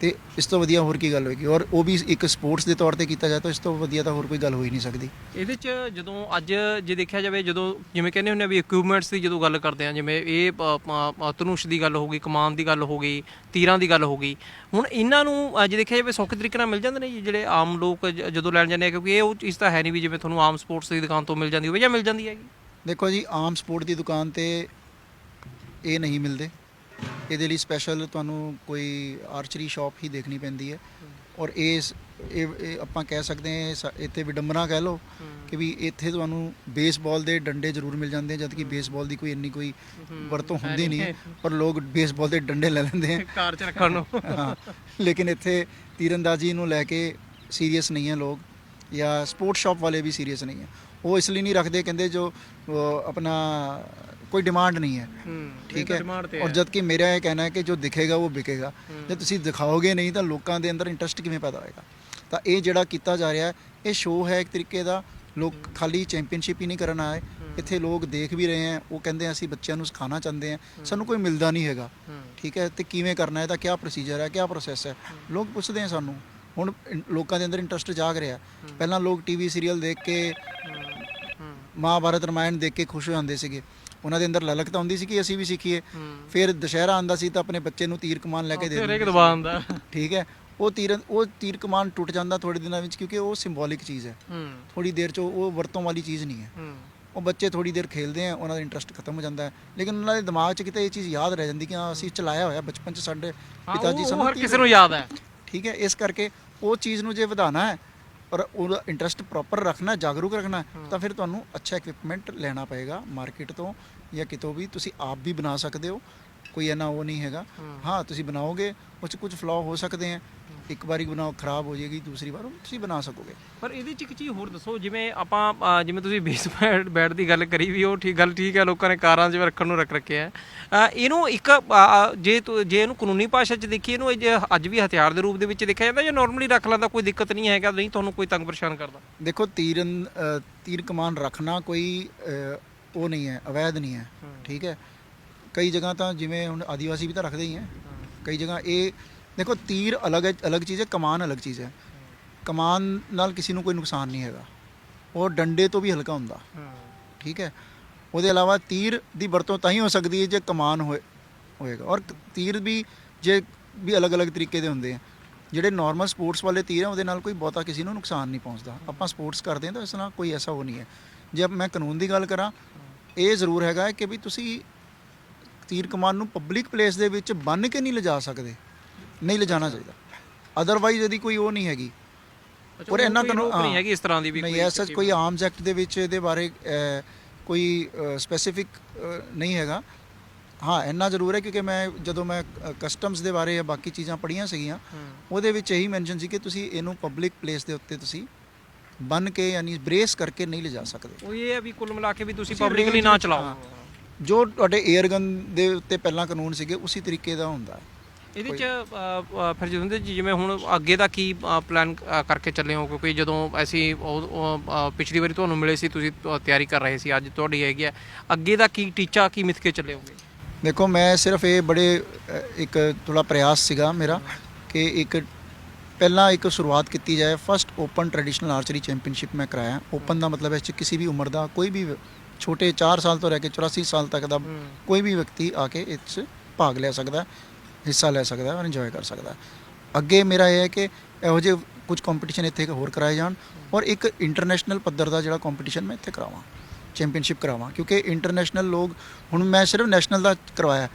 ਤੇ ਇਸ ਤੋਂ ਵਧੀਆ ਹੋਰ ਕੀ ਗੱਲ ਹੋਏਗੀ? ਔਰ ਉਹ ਵੀ ਇੱਕ ਸਪੋਰਟਸ ਦੇ ਤੌਰ ਤੇ ਕੀਤਾ ਜਾਏ ਤਾਂ ਇਸ ਤੋਂ ਵਧੀਆ ਤਾਂ ਹੋਰ ਕੋਈ ਗੱਲ ਹੋ ਹੀ ਨਹੀਂ ਸਕਦੀ। ਇਹਦੇ ਚ ਜਦੋਂ ਅੱਜ ਜੇ ਦੇਖਿਆ ਜਾਵੇ ਜਦੋਂ ਜਿਵੇਂ ਕਹਿੰਦੇ ਹੁੰਦੇ ਆ ਵੀ ਇਕਵਿਪਮੈਂਟਸ ਦੀ ਜਦੋਂ ਗੱਲ ਕਰਦੇ ਆ ਜਿਵੇਂ ਇਹ ਧਨੁਸ਼ ਦੀ ਗੱਲ ਹੋ ਗਈ ਕਮਾਨ ਦੀ ਗੱਲ ਹੋ ਗਈ ਤੀਰਾਂ ਦੀ ਗੱਲ ਹੋ ਗਈ ਹੁਣ ਇਹਨਾਂ ਨੂੰ ਅੱਜ ਦੇਖਿਆ ਜਾਵੇ ਸੌਖੇ ਤਰੀਕੇ ਨਾਲ ਮਿਲ ਜਾਂਦੇ ਨੇ ਜਿਹੜੇ ਆਮ ਲੋਕ ਜਦੋਂ ਲੈਣ ਜਾਂਦੇ ਆ ਕਿਉਂਕਿ ਇਹ ਉਹ ਚੀਜ਼ ਤਾਂ ਹੈ ਨਹੀਂ ਵੀ ਜਿਵੇਂ ਤੁਹਾਨੂੰ ਆਮ ਸਪੋਰਟਸ ਦੀ ਦੁਕਾਨ ਤੋਂ ਮਿਲ ਜਾਂਦੀ ਹੋਵੇ ਜਾਂ ਮਿਲ ਜਾਂਦੀ ਹੈਗੀ। ਦੇਖੋ ਜੀ ਆਮ ਸਪੋਰਟ ਦੀ ਦੁਕਾਨ ਤੇ ਇਹ ਨਹੀਂ ਮਿਲਦੇ। ਇਹਦੇ ਲਈ ਸਪੈਸ਼ਲ ਤੁਹਾਨੂੰ ਕੋਈ ਆਰਚਰੀ ਸ਼ਾਪ ਹੀ ਦੇਖਣੀ ਪੈਂਦੀ ਹੈ। ਔਰ ਇਸ ਇਹ ਇਹ ਆਪਾਂ ਕਹਿ ਸਕਦੇ ਹਾਂ ਇੱਥੇ ਵਿਡੰਬਨਾ ਕਹਿ ਲਓ ਕਿ ਵੀ ਇੱਥੇ ਤੁਹਾਨੂੰ ਬੇਸਬਾਲ ਦੇ ਡੰਡੇ ਜ਼ਰੂਰ ਮਿਲ ਜਾਂਦੇ ਜਦ ਕਿ ਬੇਸਬਾਲ ਦੀ ਕੋਈ ਇੰਨੀ ਕੋਈ ਵਰਤੋਂ ਹੁੰਦੀ ਨਹੀਂ ਹੈ ਪਰ ਲੋਕ ਬੇਸਬਾਲ ਦੇ ਡੰਡੇ ਲੈ ਲੈਂਦੇ ਆ। ਕਾਰ ਚ ਰੱਖਣ ਨੂੰ। ਹਾਂ ਲੇਕਿਨ ਇੱਥੇ ਤੀਰੰਦਾਜ਼ੀ ਨੂੰ ਲੈ ਕੇ ਸੀਰੀਅਸ ਨਹੀਂ ਹੈ ਲੋਕ ਜਾਂ ਸਪੋਰਟ ਸ਼ਾਪ ਵਾਲੇ ਵੀ ਸੀਰੀਅਸ ਨਹੀਂ ਹੈ। ਉਹ ਇਸ ਲਈ ਨਹੀਂ ਰੱਖਦੇ ਕਹਿੰਦੇ ਜੋ ਆਪਣਾ ਕੋਈ ਡਿਮਾਂਡ ਨਹੀਂ ਹੈ। ਠੀਕ ਹੈ। ਔਰ ਜਦ ਕਿ ਮੇਰਾ ਇਹ ਕਹਿਣਾ ਹੈ ਕਿ ਜੋ ਦਿਖੇਗਾ ਉਹ ਵਿਕੇਗਾ। ਜੇ ਤੁਸੀਂ ਦਿਖਾਓਗੇ ਨਹੀਂ ਤਾਂ ਲੋਕਾਂ ਦੇ ਅੰਦਰ ਇੰਟਰਸਟ ਕਿਵੇਂ ਪੈਦਾ ਹੋਏਗਾ? ਤਾਂ ਇਹ ਜਿਹੜਾ ਕੀਤਾ ਜਾ ਰਿਹਾ ਹੈ ਇਹ ਸ਼ੋਅ ਹੈ ਇੱਕ ਤਰੀਕੇ ਦਾ। ਲੋਕ ਖਾਲੀ ਚੈਂਪੀਅਨਸ਼ਿਪ ਹੀ ਨਹੀਂ ਕਰਨ ਆਏ। ਇੱਥੇ ਲੋਕ ਦੇਖ ਵੀ ਰਹੇ ਹੈ। ਉਹ ਕਹਿੰਦੇ ਆ ਅਸੀਂ ਬੱਚਿਆਂ ਨੂੰ ਸਿਖਾਉਣਾ ਚਾਹੁੰਦੇ ਆ ਸਾਨੂੰ ਕੋਈ ਮਿਲਦਾ ਨਹੀਂ ਹੈਗਾ। ਠੀਕ ਹੈ ਤੇ ਕਿਵੇਂ ਕਰਨਾ ਹੈ ਇਹਦਾ ਕੀ ਪ੍ਰੋਸੀਜਰ ਹੈ ਕੀ ਪ੍ਰੋਸੈਸ ਹੈ? ਲੋਕ ਪੁੱਛਦੇ ਆ ਸਾਨੂੰ। ਹੁਣ ਲੋਕਾਂ ਦੇ ਅੰਦਰ ਇੰਟਰਸਟ ਜਾਗ ਰਿਹਾ ਪਹਿਲਾਂ ਲੋਕ ਟੀਵੀ ਸੀਰੀਅਲ ਦੇਖ ਕੇ ਮਹਾਭਾਰਤ ਰਮਾਇਣ ਦੇਖ ਕੇ ਖੁਸ਼ ਹੋ ਜਾਂਦੇ ਸੀਗੇ। ਉਹਨਾਂ ਦੇ ਅੰਦਰ ਲਲਕ ਤਾਂ ਹੁੰਦੀ ਸੀ ਕਿ ਅਸੀਂ ਵੀ ਸਿੱਖੀਏ। ਫਿਰ ਦੁਸ਼ਹਿਰਾ ਆਂਦਾ ਸੀ ਤਾਂ ਆਪਣੇ ਬੱਚੇ ਨੂੰ ਤੀਰ ਕਮਾਨ ਲੈ ਕੇ ਦੇ ਦਿੰਦੇ ਦਾ ਠੀਕ ਹੈ। ਉਹ ਤੀਰ ਉਹ ਤੀਰ ਕਮਾਨ ਟੁੱਟ ਜਾਂਦਾ ਥੋੜੇ ਦਿਨਾਂ ਵਿੱਚ ਕਿਉਂਕਿ ਉਹ ਸਿੰਬੋਲਿਕ ਚੀਜ਼ ਹੈ। ਥੋੜੀ ਦੇਰ ਚ ਉਹ ਵਰਤੋਂ ਵਾਲੀ ਚੀਜ਼ ਨਹੀਂ ਹੈ। ਉਹ ਬੱਚੇ ਥੋੜੀ ਦੇਰ ਖੇਲਦੇ ਆ ਉਹਨਾਂ ਦਾ ਇੰਟਰਸਟ ਖਤਮ ਹੋ ਜਾਂਦਾ ਹੈ। ਲੇਕਿਨ ਉਹਨਾਂ ਦੇ ਦਿਮਾਗ 'ਚ ਕਿਤੇ ਇਹ ਚੀਜ਼ ਯਾਦ ਰਹਿ ਜਾਂਦੀ ਕਿ ਹਾਂ ਅਸੀਂ ਚਲਾਇਆ ਹੋਇਆ ਬਚਪਨ 'ਚ ਸਾਡੇ ਪਿਤਾ ਜੀ ਸਾਨੂੰ ਹਰ ਕਿਸੇ ਨੂੰ ਯਾਦ ਹੈ। ਠੀਕ ਹੈ। ਇਸ ਕਰਕੇ ਉਹ ਚੀਜ਼ ਨੂੰ ਜੇ ਵਧਾਉਣਾ ਹੈ ਔਰ ਉਹਦਾ ਇੰਟਰਸਟ ਪ੍ਰੋਪਰ ਰੱਖਣਾ, ਜਾਗਰੂਕ ਰੱਖਣਾ, ਤਾਂ ਫਿਰ ਤੁਹਾਨੂੰ ਅੱਛਾ ਇਕਵਿਪਮੈਂਟ ਲੈਣਾ ਪਏਗਾ ਮਾਰਕੀਟ ਤੋਂ ਜਾਂ ਕਿਤੋਂ ਵੀ। ਤੁਸੀਂ ਆਪ ਵੀ ਬਣਾ ਸਕਦੇ ਹੋ। ਕੋਈ ਇਹਨਾਂ ਉਹ ਨਹੀਂ ਹੈਗਾ। ਹਾਂ। ਤੁਸੀਂ ਬਣਾਓਗੇ ਉਹ 'ਚ ਕੁਝ ਫਲੋ ਹੋ ਸਕਦੇ ਆ। ਇੱਕ ਵਾਰੀ ਬਣਾਓ ਖਰਾਬ ਹੋ ਜਾਏਗੀ ਦੂਸਰੀ ਵਾਰ ਤੁਸੀਂ ਬਣਾ ਸਕੋਗੇ। ਪਰ ਇਹਦੇ ਚ ਇੱਕ ਚੀਜ਼ ਹੋਰ ਦੱਸੋ ਜਿਵੇਂ ਆਪਾਂ ਜਿਵੇਂ ਤੁਸੀਂ ਬੇਸ ਬੈਡ ਦੀ ਗੱਲ ਕਰੀ ਵੀ ਉਹ ਠੀਕ ਗੱਲ ਠੀਕ ਹੈ ਲੋਕਾਂ ਨੇ ਕਾਰਾਂ 'ਚ ਰੱਖਣ ਨੂੰ ਰੱਖ ਰੱਖਿਆ ਇਹਨੂੰ ਇੱਕ ਜੇ ਜੇ ਇਹਨੂੰ ਕਾਨੂੰਨੀ ਭਾਸ਼ਾ 'ਚ ਦੇਖੀਏ ਇਹਨੂੰ ਅੱਜ ਵੀ ਹਥਿਆਰ ਦੇ ਰੂਪ ਦੇ ਵਿੱਚ ਦੇਖਿਆ ਜਾਂਦਾ ਜਾਂ ਨਾਰਮਲੀ ਰੱਖ ਲੈਂਦਾ ਕੋਈ ਦਿੱਕਤ ਨਹੀਂ ਹੈਗਾ ਨਹੀਂ ਤੁਹਾਨੂੰ ਕੋਈ ਤੰਗ ਪਰੇਸ਼ਾਨ ਕਰਦਾ? ਦੇਖੋ ਤੀਰਨ ਅ, ਤੀਰ ਕਮਾਨ ਰੱਖਣਾ ਕੋਈ ਉਹ ਨਹੀਂ ਹੈ ਅਵੈਧ ਨਹੀਂ ਹੈ। ਠੀਕ ਹੈ। ਕਈ ਜਗ੍ਹਾ ਤਾਂ ਜਿਵੇਂ ਹੁਣ ਆਦੀਵਾਸੀ ਵੀ ਤਾਂ ਰੱਖਦੇ ਹੀ ਹੈ ਕਈ ਜਗ੍ਹਾ ਇਹ ਦੇਖੋ, ਤੀਰ ਅਲੱਗ ਹੈ, ਅਲੱਗ ਚੀਜ਼ ਹੈ, ਕਮਾਨ ਅਲੱਗ ਚੀਜ਼ ਹੈ। ਕਮਾਨ ਨਾਲ ਕਿਸੇ ਨੂੰ ਕੋਈ ਨੁਕਸਾਨ ਨਹੀਂ ਹੈਗਾ। ਉਹ ਡੰਡੇ ਤੋਂ ਵੀ ਹਲਕਾ ਹੁੰਦਾ। ਠੀਕ ਹੈ? ਉਹਦੇ ਇਲਾਵਾ ਤੀਰ ਦੀ ਵਰਤੋਂ ਤਾਂ ਹੀ ਹੋ ਸਕਦੀ ਹੈ ਜੇ ਕਮਾਨ ਹੋਏ, ਹੋਏਗਾ। ਔਰ ਤੀਰ ਵੀ ਜੇ ਵੀ ਅਲੱਗ-ਅਲੱਗ ਤਰੀਕੇ ਦੇ ਹੁੰਦੇ ਆ। ਜਿਹੜੇ ਨਾਰਮਲ ਸਪੋਰਟਸ ਵਾਲੇ ਤੀਰ ਆ, ਉਹਦੇ ਨਾਲ ਕੋਈ ਬਹੁਤਾ ਕਿਸੇ ਨੂੰ ਨੁਕਸਾਨ ਨਹੀਂ ਪਹੁੰਚਦਾ। ਆਪਾਂ ਸਪੋਰਟਸ ਕਰਦੇ ਹਾਂ ਤਾਂ ਇਸ ਨਾਲ ਕੋਈ ਐਸਾ ਉਹ ਨਹੀਂ ਹੈ। ਜੇ ਮੈਂ ਕਾਨੂੰਨ ਦੀ ਗੱਲ ਕਰਾਂ, ਇਹ ਜ਼ਰੂਰ ਹੈਗਾ ਕਿ ਵੀ ਤੁਸੀਂ ਤੀਰ ਕਮਾਨ ਨੂੰ ਪਬਲਿਕ ਪਲੇਸ ਦੇ ਵਿੱਚ ਬੰਨ ਕੇ ਨਹੀਂ ਲਿਜਾ ਸਕਦੇ ਨਹੀਂ ਲਿਜਾਣਾ ਚਾਹੀਦਾ। ਅਦਰਵਾਈਜ਼ ਇਹਦੀ ਕੋਈ ਉਹ ਨਹੀਂ ਹੈਗੀ। ਔਰ ਇਹਨਾਂ ਕੋਈ ਰੋਕ ਨਹੀਂ। ਹੈਗੀ ਇਸ ਤਰ੍ਹਾਂ ਦੀ ਵੀ ਨਹੀਂ ਐਸਾ ਕੋਈ ਆਰਮਸ ਐਕਟ ਦੇ ਵਿੱਚ ਇਹਦੇ ਬਾਰੇ ਕੋਈ ਸਪੈਸੀਫਿਕ ਨਹੀਂ ਹੈਗਾ। ਹਾਂ ਇੰਨਾ ਜ਼ਰੂਰ ਹੈ ਕਿਉਂਕਿ ਮੈਂ ਜਦੋਂ ਮੈਂ ਕਸਟਮਸ ਦੇ ਬਾਰੇ ਜਾਂ ਬਾਕੀ ਚੀਜ਼ਾਂ ਪੜ੍ਹੀਆਂ ਸੀਗੀਆਂ ਉਹਦੇ ਵਿੱਚ ਇਹੀ ਮੈਂਸ਼ਨ ਸੀ ਕਿ ਤੁਸੀਂ ਇਹਨੂੰ ਪਬਲਿਕ ਪਲੇਸ ਦੇ ਉੱਤੇ ਤੁਸੀਂ ਬੰਨ ਕੇ ਯਾਨੀ ਬ੍ਰੇਸ ਕਰਕੇ ਨਹੀਂ ਲਿਜਾ ਸਕਦੇ। ਉਹ ਇਹ ਹੈ ਵੀ ਕੁੱਲ ਮਿਲਾ ਕੇ ਵੀ ਤੁਸੀਂ ਪਬਲਿਕਲੀ ਨਾ ਚਲਾਓ। ਜੋ ਤੁਹਾਡੇ 에ਅਰ ਗਨ ਦੇ ਉੱਤੇ ਪਹਿਲਾਂ ਕਾਨੂੰਨ ਸੀਗੇ ਉਸੇ ਤਰੀਕੇ ਦਾ ਹੁੰਦਾ ਹੈ। ਇਹਦੇ ਚ ਅ, ਅ, ਫਿਰ ਜਦੋਂ ਦੇ ਜਿਵੇਂ ਹੁਣ ਅੱਗੇ ਦਾ ਕੀ ਪਲਾਨ ਕਰਕੇ ਚੱਲੇ ਹੋ? ਕਿਉਂਕਿ ਜਦੋਂ ਅਸੀਂ ਉਹ- ਉਹ, ਅ, ਪਿਛਲੀ ਵਾਰੀ ਤੁਹਾਨੂੰ ਮਿਲੇ ਸੀ ਤੁਸੀਂ ਤ- ਤਿਆਰੀ ਕਰ ਰਹੇ ਸੀ ਅੱਜ ਤੁਹਾਡੀ ਹੈਗੀ ਹੈ। ਅੱਗੇ ਦਾ ਕੀ ਟੀਚਾ ਕੀ ਮਿੱਥ ਕੇ ਚੱਲੇ ਹੋਗੇ? ਦੇਖੋ ਮੈਂ ਸਿਰਫ ਇਹ ਬੜੇ ਅ, ਇੱਕ ਥੋੜਾ ਪ੍ਰਯਾਸ ਸੀਗਾ ਮੇਰਾ ਕਿ ਇੱਕ ਪਹਿਲਾਂ ਇੱਕ ਸ਼ੁਰੂਆਤ ਕੀਤੀ ਜਾਏ। First open traditional archery championship ਮੈਂ ਕਰਾਇਆ। ਓਪਨ ਦਾ ਮਤਲਬ ਹੈ ਕਿ ਕਿਸੇ ਵੀ ਉਮਰ ਦਾ ਕੋਈ ਵੀ ਛੋਟੇ 4 ਸਾਲ ਤੋਂ ਲੈ ਕੇ 84 ਸਾਲ ਤੱਕ ਦਾ ਕੋਈ ਵੀ ਵਿਅਕਤੀ ਆ ਕੇ ਇਸ 'ਚ ਭਾਗ ਲੈ ਸਕਦਾ ਹਿੱਸਾ ਲੈ ਸਕਦਾ ਔਰ ਇੰਜੋਏ ਕਰ ਸਕਦਾ। ਅੱਗੇ ਮੇਰਾ ਇਹ ਹੈ ਕਿ ਇਹੋ ਜਿਹੇ ਕੁਝ ਕੰਪੀਟੀਸ਼ਨ ਇੱਥੇ ਹੋਰ ਕਰਾਏ ਜਾਣ ਔਰ ਇੱਕ ਇੰਟਰਨੈਸ਼ਨਲ ਪੱਧਰ ਦਾ ਜਿਹੜਾ ਕੰਪੀਟੀਸ਼ਨ ਮੈਂ ਇੱਥੇ ਕਰਾਵਾਂ ਚੈਂਪੀਅਨਸ਼ਿਪ ਕਰਾਵਾਂ ਕਿਉਂਕਿ ਇੰਟਰਨੈਸ਼ਨਲ ਲੋਕ ਹੁਣ ਮੈਂ ਸਿਰਫ ਨੈਸ਼ਨਲ ਦਾ ਕਰਵਾਇਆ।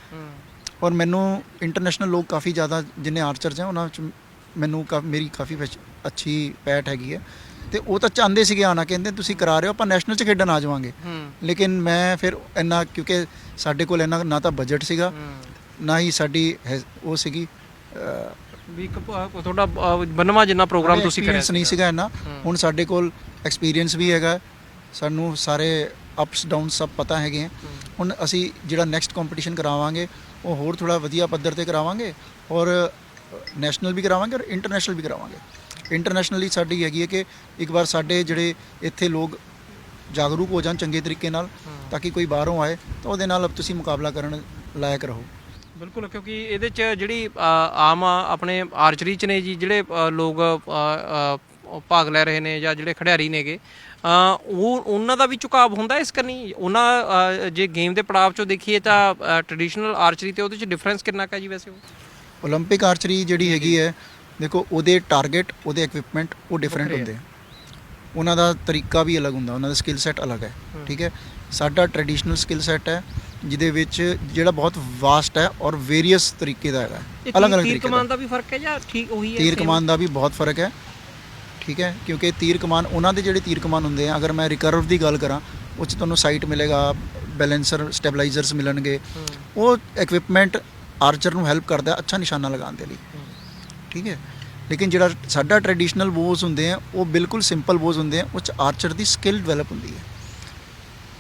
ਔਰ ਮੈਨੂੰ ਇੰਟਰਨੈਸ਼ਨਲ ਲੋਕ ਕਾਫੀ ਜ਼ਿਆਦਾ ਜਿੰਨੇ ਆਰਚਰਸ ਹੈ ਉਹਨਾਂ ਵਿੱਚ ਮੈਨੂੰ ਮੇਰੀ ਕਾਫੀ ਅੱਛੀ ਪੈਠ ਹੈਗੀ ਹੈ। ਤੇ ਉਹ ਤਾਂ ਚਾਹੁੰਦੇ ਸੀਗੇ ਆਣਾ ਕਹਿੰਦੇ ਤੁਸੀਂ ਕਰਾ ਰਹੇ ਹੋ ਆਪਾਂ ਨੈਸ਼ਨਲ 'ਚ ਖੇਡਣ ਆ ਜਾਵਾਂਗੇ। ਲੇਕਿਨ ਮੈਂ ਫਿਰ ਇੰਨਾ ਕਿਉਂਕਿ ਸਾਡੇ ਕੋਲ ਇੰਨਾ ਨਾ ਤਾਂ ਬਜਟ ਸੀਗਾ ਨਾ ਹੀ ਸਾਡੀ ਉਹ ਸੀਗੀ ਵੀ ਤੁਹਾਡਾ ਬੰਨਵਾ ਜਿੰਨਾ ਪ੍ਰੋਗਰਾਮ ਤੁਸੀਂ ਕਰਿਆ ਨਹੀਂ ਸੀਗਾ। ਇੰਨਾ। ਹੁਣ ਸਾਡੇ ਕੋਲ ਐਕਸਪੀਰੀਅੰਸ ਵੀ ਹੈਗਾ ਸਾਨੂੰ ਸਾਰੇ ਅਪਸ ਡਾਊਨ ਸਭ ਪਤਾ ਹੈਗੇ ਹੁਣ ਅਸੀਂ ਜਿਹੜਾ ਨੈਕਸਟ ਕੰਪੀਟੀਸ਼ਨ ਕਰਾਵਾਂਗੇ ਉਹ ਹੋਰ ਥੋੜਾ ਵਧੀਆ ਪੱਧਰ ਤੇ ਕਰਾਵਾਂਗੇ ਔਰ ਨੈਸ਼ਨਲ ਵੀ ਕਰਾਵਾਂਗੇ ਔਰ ਇੰਟਰਨੈਸ਼ਨਲ ਵੀ ਕਰਾਵਾਂਗੇ। ਇੰਟਰਨੈਸ਼ਨਲੀ ਸਾਡੀ ਹੈਗੀ ਹੈ ਕਿ ਇੱਕ ਵਾਰ ਸਾਡੇ ਜਿਹੜੇ ਇੱਥੇ ਲੋਕ ਜਾਗਰੂਕ ਹੋ ਜਾਣ ਚੰਗੇ ਤਰੀਕੇ ਨਾਲ ਤਾਂ ਕਿ ਕੋਈ ਬਾਹਰੋਂ ਆਏ ਤਾਂ ਉਹਦੇ ਨਾਲ ਤੁਸੀਂ ਮੁਕਾਬਲਾ ਕਰਨ ਲਾਇਕ ਰਹੋ ਬਿਲਕੁਲ ਕਿਉਂਕਿ ਇਹਦੇ ਚ ਜਿਹੜੀ ਅ, ਆਮ ਆਪਣੇ ਆਰਚਰੀ ਚ ਨੇ ਜੀ ਜਿਹੜੇ ਅ, ਲੋਕ ਅ, ਅ, ਭਾਗ ਲੈ ਰਹੇ ਨੇ ਜਾਂ ਜਿਹੜੇ ਖਿਡਾਰੀ ਨੇਗੇ ਅ, ਉਹ ਉਹਨਾਂ ਦਾ ਵੀ ਝੁਕਾਅ ਹੁੰਦਾ ਇਸ ਕਰਨੀ ਉਹਨਾਂ ਅ, ਜੇ ਗੇਮ ਦੇ ਪੜਾਅ ਚੋਂ ਦੇਖੀਏ ਤਾਂ ਟ੍ਰੈਡੀਸ਼ਨਲ ਆਰਚਰੀ ਤੇ ਉਹਦੇ ਚ ਡਿਫਰੈਂਸ ਕਿੰਨਾ ਕਾ ਜੀ ਵੈਸੇ ਉਹ 올림픽 ਆਰਚਰੀ ਜਿਹੜੀ ਹੈਗੀ ਹੈ ਦੇਖੋ ਉਹਦੇ ਟਾਰਗੇਟ ਉਹਦੇ ਇਕਵਿਪਮੈਂਟ ਉਹ ਡਿਫਰੈਂਟ। ਹੁੰਦੇ ਆ। ਉਹਨਾਂ ਦਾ ਤਰੀਕਾ ਵੀ ਅਲੱਗ ਹੁੰਦਾ ਉਹਨਾਂ ਦਾ ਸਕਿੱਲ ਸੈਟ ਅਲੱਗ ਹੈ ਠੀਕ ਹੈ? ਸਾਡਾ ਟ੍ਰੈਡੀਸ਼ਨਲ ਸਕਿੱਲ ਸੈਟ ਹੈ ਜਿਹਦੇ ਵਿੱਚ ਜਿਹੜਾ ਬਹੁਤ ਵਾਸਟ ਹੈ ਔਰ ਵੇਰੀਅਸ ਤਰੀਕੇ ਦਾ ਹੈਗਾ। ਅਲੱਗ ਅਲੱਗ ਤੀਰ ਤਰੀਕੇ ਕਮਾਨ ਦਾ ਵੀ ਫ਼ਰਕ ਹੈ ਜਾਂ ਠੀਕ ਉਹੀ ਹੈ ਤੀਰ? ਕਮਾਨ ਦਾ ਵੀ ਬਹੁਤ ਫ਼ਰਕ ਹੈ ਠੀਕ ਹੈ? ਕਿਉਂਕਿ ਤੀਰ ਕਮਾਨ ਉਹਨਾਂ ਦੇ ਜਿਹੜੇ ਤੀਰ ਕਮਾਨ ਹੁੰਦੇ ਆ ਅਗਰ ਮੈਂ ਰਿਕਰਵ ਦੀ ਗੱਲ ਕਰਾਂ ਉਹ 'ਚ ਤੁਹਾਨੂੰ ਸਾਈਟ ਮਿਲੇਗਾ ਬੈਲੈਂਸਰ ਸਟੈਬਲਾਈਜ਼ਰਸ ਮਿਲਣਗੇ। ਉਹ ਇਕਵਿਪਮੈਂਟ ਆਰਚਰ ਨੂੰ ਹੈਲਪ ਕਰਦਾ ਅੱਛਾ ਨਿਸ਼ਾਨਾ ਲਗਾਉਣ ਦੇ ਲਈ। ਠੀਕ ਹੈ ਲੇਕਿਨ ਜਿਹੜਾ ਸਾਡਾ ਟ੍ਰੈਡੀਸ਼ਨਲ ਬੋਜ਼ ਹੁੰਦੇ ਆ ਉਹ ਬਿਲਕੁਲ ਸਿੰਪਲ ਬੋਜ਼ ਹੁੰਦੇ ਆ ਉਹ 'ਚ ਆਰਚਰ ਦੀ ਸਕਿੱਲ ਡਿਵੈਲਪ ਹੁੰਦੀ ਹੈ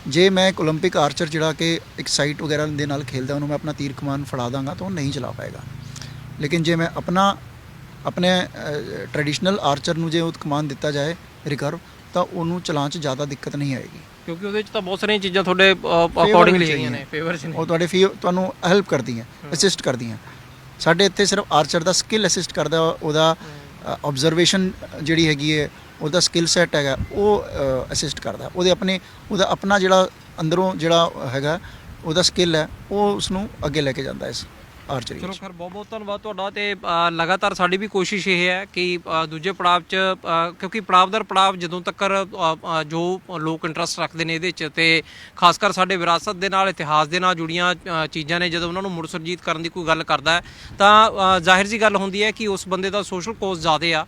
ਜੇ ਮੈਂ ਇੱਕ 올림픽 ਆਰਚਰ ਜਿਹੜਾ ਕਿ ਇੱਕ ਸਾਈਟ ਵਗੈਰਾ ਦੇ ਨਾਲ ਖੇਲਦਾ ਉਹਨੂੰ ਮੈਂ ਆਪਣਾ ਤੀਰ ਕਮਾਨ ਫੜਾ ਦਾਂਗਾ ਤਾਂ ਉਹ ਨਹੀਂ ਚਲਾ ਪਾਏਗਾ ਲੇਕਿਨ ਜੇ ਮੈਂ ਆਪਣਾ ਆਪਣੇ ਟ੍ਰੈਡੀਸ਼ਨਲ ਆਰਚਰ ਨੂੰ ਜੇ ਉਹ ਕਮਾਨ ਦਿੱਤਾ ਜਾਏ ਰਿਕਰਵ ਤਾਂ ਉਹਨੂੰ ਚਲਾਉਣ 'ਚ ਜ਼ਿਆਦਾ ਦਿੱਕਤ ਨਹੀਂ ਆਏਗੀ ਕਿਉਂਕਿ ਉਹਦੇ ਚ ਤਾਂ ਬਹੁਤ ਸਾਰੀਆਂ ਚੀਜ਼ਾਂ ਤੁਹਾਡੇ ਅਕੋਰਡਿੰਗਲੀ ਹੈਗੀਆਂ ਨੇ ਫੇਵਰ ਚ ਨੇ ਉਹ ਤੁਹਾਡੇ ਫੀ ਤੁਹਾਨੂੰ ਹੈਲਪ ਕਰਦੀਆਂ ਅਸਿਸਟ ਕਰਦੀਆਂ ਸਾਡੇ ਇੱਥੇ ਸਿਰਫ ਆਰਚਰ ਦਾ ਸਕਿੱਲ ਅਸਿਸਟ ਕਰਦਾ ਉਹਦਾ ਆਬਜ਼ਰਵੇਸ਼ਨ ਜਿਹੜੀ ਹੈਗੀ ਹੈ, ਉਹਦਾ ਸਕਿੱਲ ਸੈਟ ਹੈਗਾ, ਉਹ ਅਸਿਸਟ ਕਰਦਾ ਉਹਦੇ ਆਪਣੇ, ਉਹਦਾ ਆਪਣਾ ਜਿਹੜਾ ਅੰਦਰੋਂ ਜਿਹੜਾ ਹੈਗਾ, ਉਹਦਾ ਸਕਿੱਲ ਹੈ, ਉਹ ਉਸ ਨੂੰ ਅੱਗੇ ਲੈ ਕੇ ਜਾਂਦਾ ਇਸ ਆਰਚਰੀ ਚਲੋ ਖੈਰ ਬਹੁਤ ਬਹੁਤ ਧੰਨਵਾਦ ਤੁਹਾਡਾ ਤੇ ਅ, ਲਗਾਤਾਰ ਸਾਡੀ ਵੀ ਕੋਸ਼ਿਸ਼ ਇਹ ਹੈ ਕਿ ਅ, ਦੂਜੇ ਪੜਾਅ 'ਚ ਅ, ਕਿਉਂਕਿ ਪੜਾਅ ਦਰ ਪੜਾਅ ਜਦੋਂ ਤੱਕ ਜੋ ਲੋਕ ਇੰਟਰਸਟ ਰੱਖਦੇ ਨੇ ਇਹਦੇ 'ਚ ਤੇ ਖਾਸ ਕਰ ਸਾਡੇ ਵਿਰਾਸਤ ਦੇ ਨਾਲ ਇਤਿਹਾਸ ਦੇ ਨਾਲ ਜੁੜੀਆਂ ਅ, ਚੀਜ਼ਾਂ ਨੇ ਜਦੋਂ ਉਹਨਾਂ ਨੂੰ ਮੁੜ ਸੁਰਜੀਤ ਕਰਨ ਦੀ ਕੋਈ ਗੱਲ ਕਰਦਾ ਹੈ ਤਾਂ ਅ, ਜ਼ਾਹਿਰ ਜੀ ਗੱਲ ਹੁੰਦੀ ਹੈ ਕਿ ਉਸ ਬੰਦੇ ਦਾ ਸੋਸ਼ਲ ਕੋਜ਼ ਜ਼ਿਆਦੇ ਆ।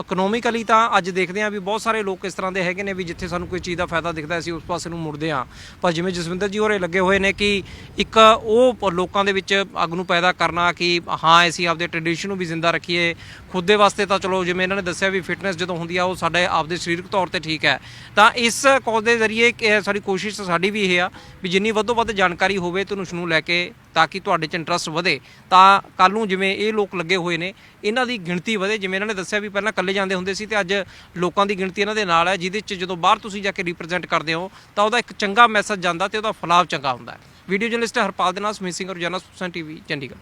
ਇਕਨੋਮਿਕਲੀ ਤਾਂ ਅੱਜ ਦੇਖਦੇ ਆ ਵੀ ਬਹੁਤ ਸਾਰੇ ਲੋਕ ਇਸ ਤਰ੍ਹਾਂ ਦੇ ਹੈਗੇ ਨੇ ਵੀ ਜਿੱਥੇ ਸਾਨੂੰ ਕੋਈ ਚੀਜ਼ ਦਾ ਫਾਇਦਾ ਦਿਖਦਾ ਅਸੀਂ ਉਸ ਪਾਸੇ ਨੂੰ ਮੁੜਦੇ ਆ ਪਰ ਜਿਵੇਂ ਜਸਵਿੰਦਰ ਜੀ ਹੋਰੇ ਲੱਗੇ ਹੋਏ ਨੇ ਕਿ ਇੱਕ ਉਹ ਲੋਕਾਂ ਦੇ ਵਿੱਚ ਅੱਗ ਨੂੰ ਪੈਦਾ ਕਰਨਾ ਕਿ ਹਾਂ, ਅਸੀਂ ਆਪਦੇ ਟ੍ਰੈਡੀਸ਼ਨ ਨੂੰ ਵੀ ਜ਼ਿੰਦਾ ਰੱਖੀਏ। ਖੁਦ ਦੇ ਵਾਸਤੇ ਤਾਂ ਚਲੋ, ਜਿਵੇਂ ਇਹਨਾਂ ਨੇ ਦੱਸਿਆ ਵੀ ਫਿਟਨੈਸ ਜਦੋਂ ਹੁੰਦੀ ਆ, ਉਹ ਸਾਡੇ ਆਪਦੇ ਸਰੀਰਕ ਤੌਰ ਤੇ ਠੀਕ ਹੈ। ਤਾਂ ਇਸ ਕੌਜ਼ ਦੇ ਜ਼ਰੀਏ ਕਿ ਸਾਡੀ ਕੋਸ਼ਿਸ਼ ਸਾਡੀ ਵੀ ਇਹ ਆ ਵੀ ਜਿੰਨੀ ਵੱਧੋ ਵੱਧ ਜਾਣਕਾਰੀ ਹੋਵੇ ਤੁਹਾਨੂੰ ਉਸ ਨੂੰ ਲੈ ਕੇ ਤਾਂ ਕਿ ਤੁਹਾਡੇ 'ਚ ਇੰਟਰਸਟ ਵਧੇ, ਤਾਂ ਕੱਲ ਨੂੰ ਜਿਵੇਂ ਇਹ ਲੋਕ ਲੱਗੇ ਹੋਏ ਨੇ, ਇਹਨਾਂ ਦੀ ਗਿਣਤੀ ਵਧੇ। ਜਿਵੇਂ ਇਹਨਾਂ ਨੇ ਦੱਸਿਆ ਵੀ ਪਹਿਲਾਂ ਇਕੱਲੇ ਜਾਂਦੇ ਹੁੰਦੇ ਸੀ ਤੇ ਅੱਜ ਲੋਕਾਂ ਦੀ ਗਿਣਤੀ ਇਹਨਾਂ ਦੇ ਨਾਲ ਹੈ, ਜਿਹਦੇ 'ਚ ਜਦੋਂ ਬਾਹਰ ਤੁਸੀਂ ਜਾ ਕੇ ਰਿਪਰੈਜ਼ੈਂਟ ਕਰਦੇ ਹੋ, ਤਾਂ ਉਹਦਾ ਇੱਕ ਚੰਗਾ ਮੈਸੇਜ ਜਾਂਦਾ ਤੇ ਉਹਦਾ ਫਲਾਵ ਚੰਗਾ ਹੁੰਦਾ ਹੈ। ਵੀਡੀਓ ਜਰਨਲਿਸਟ ਹਰਪਾਲ ਦੇ ਨਾਲ ਸਮੀਤ ਸਿੰਘ ਰੋਜ਼ਾਨਾ ਸੁਪਸਨ ਟੀਵੀ, ਚੰਡੀਗੜ੍ਹ।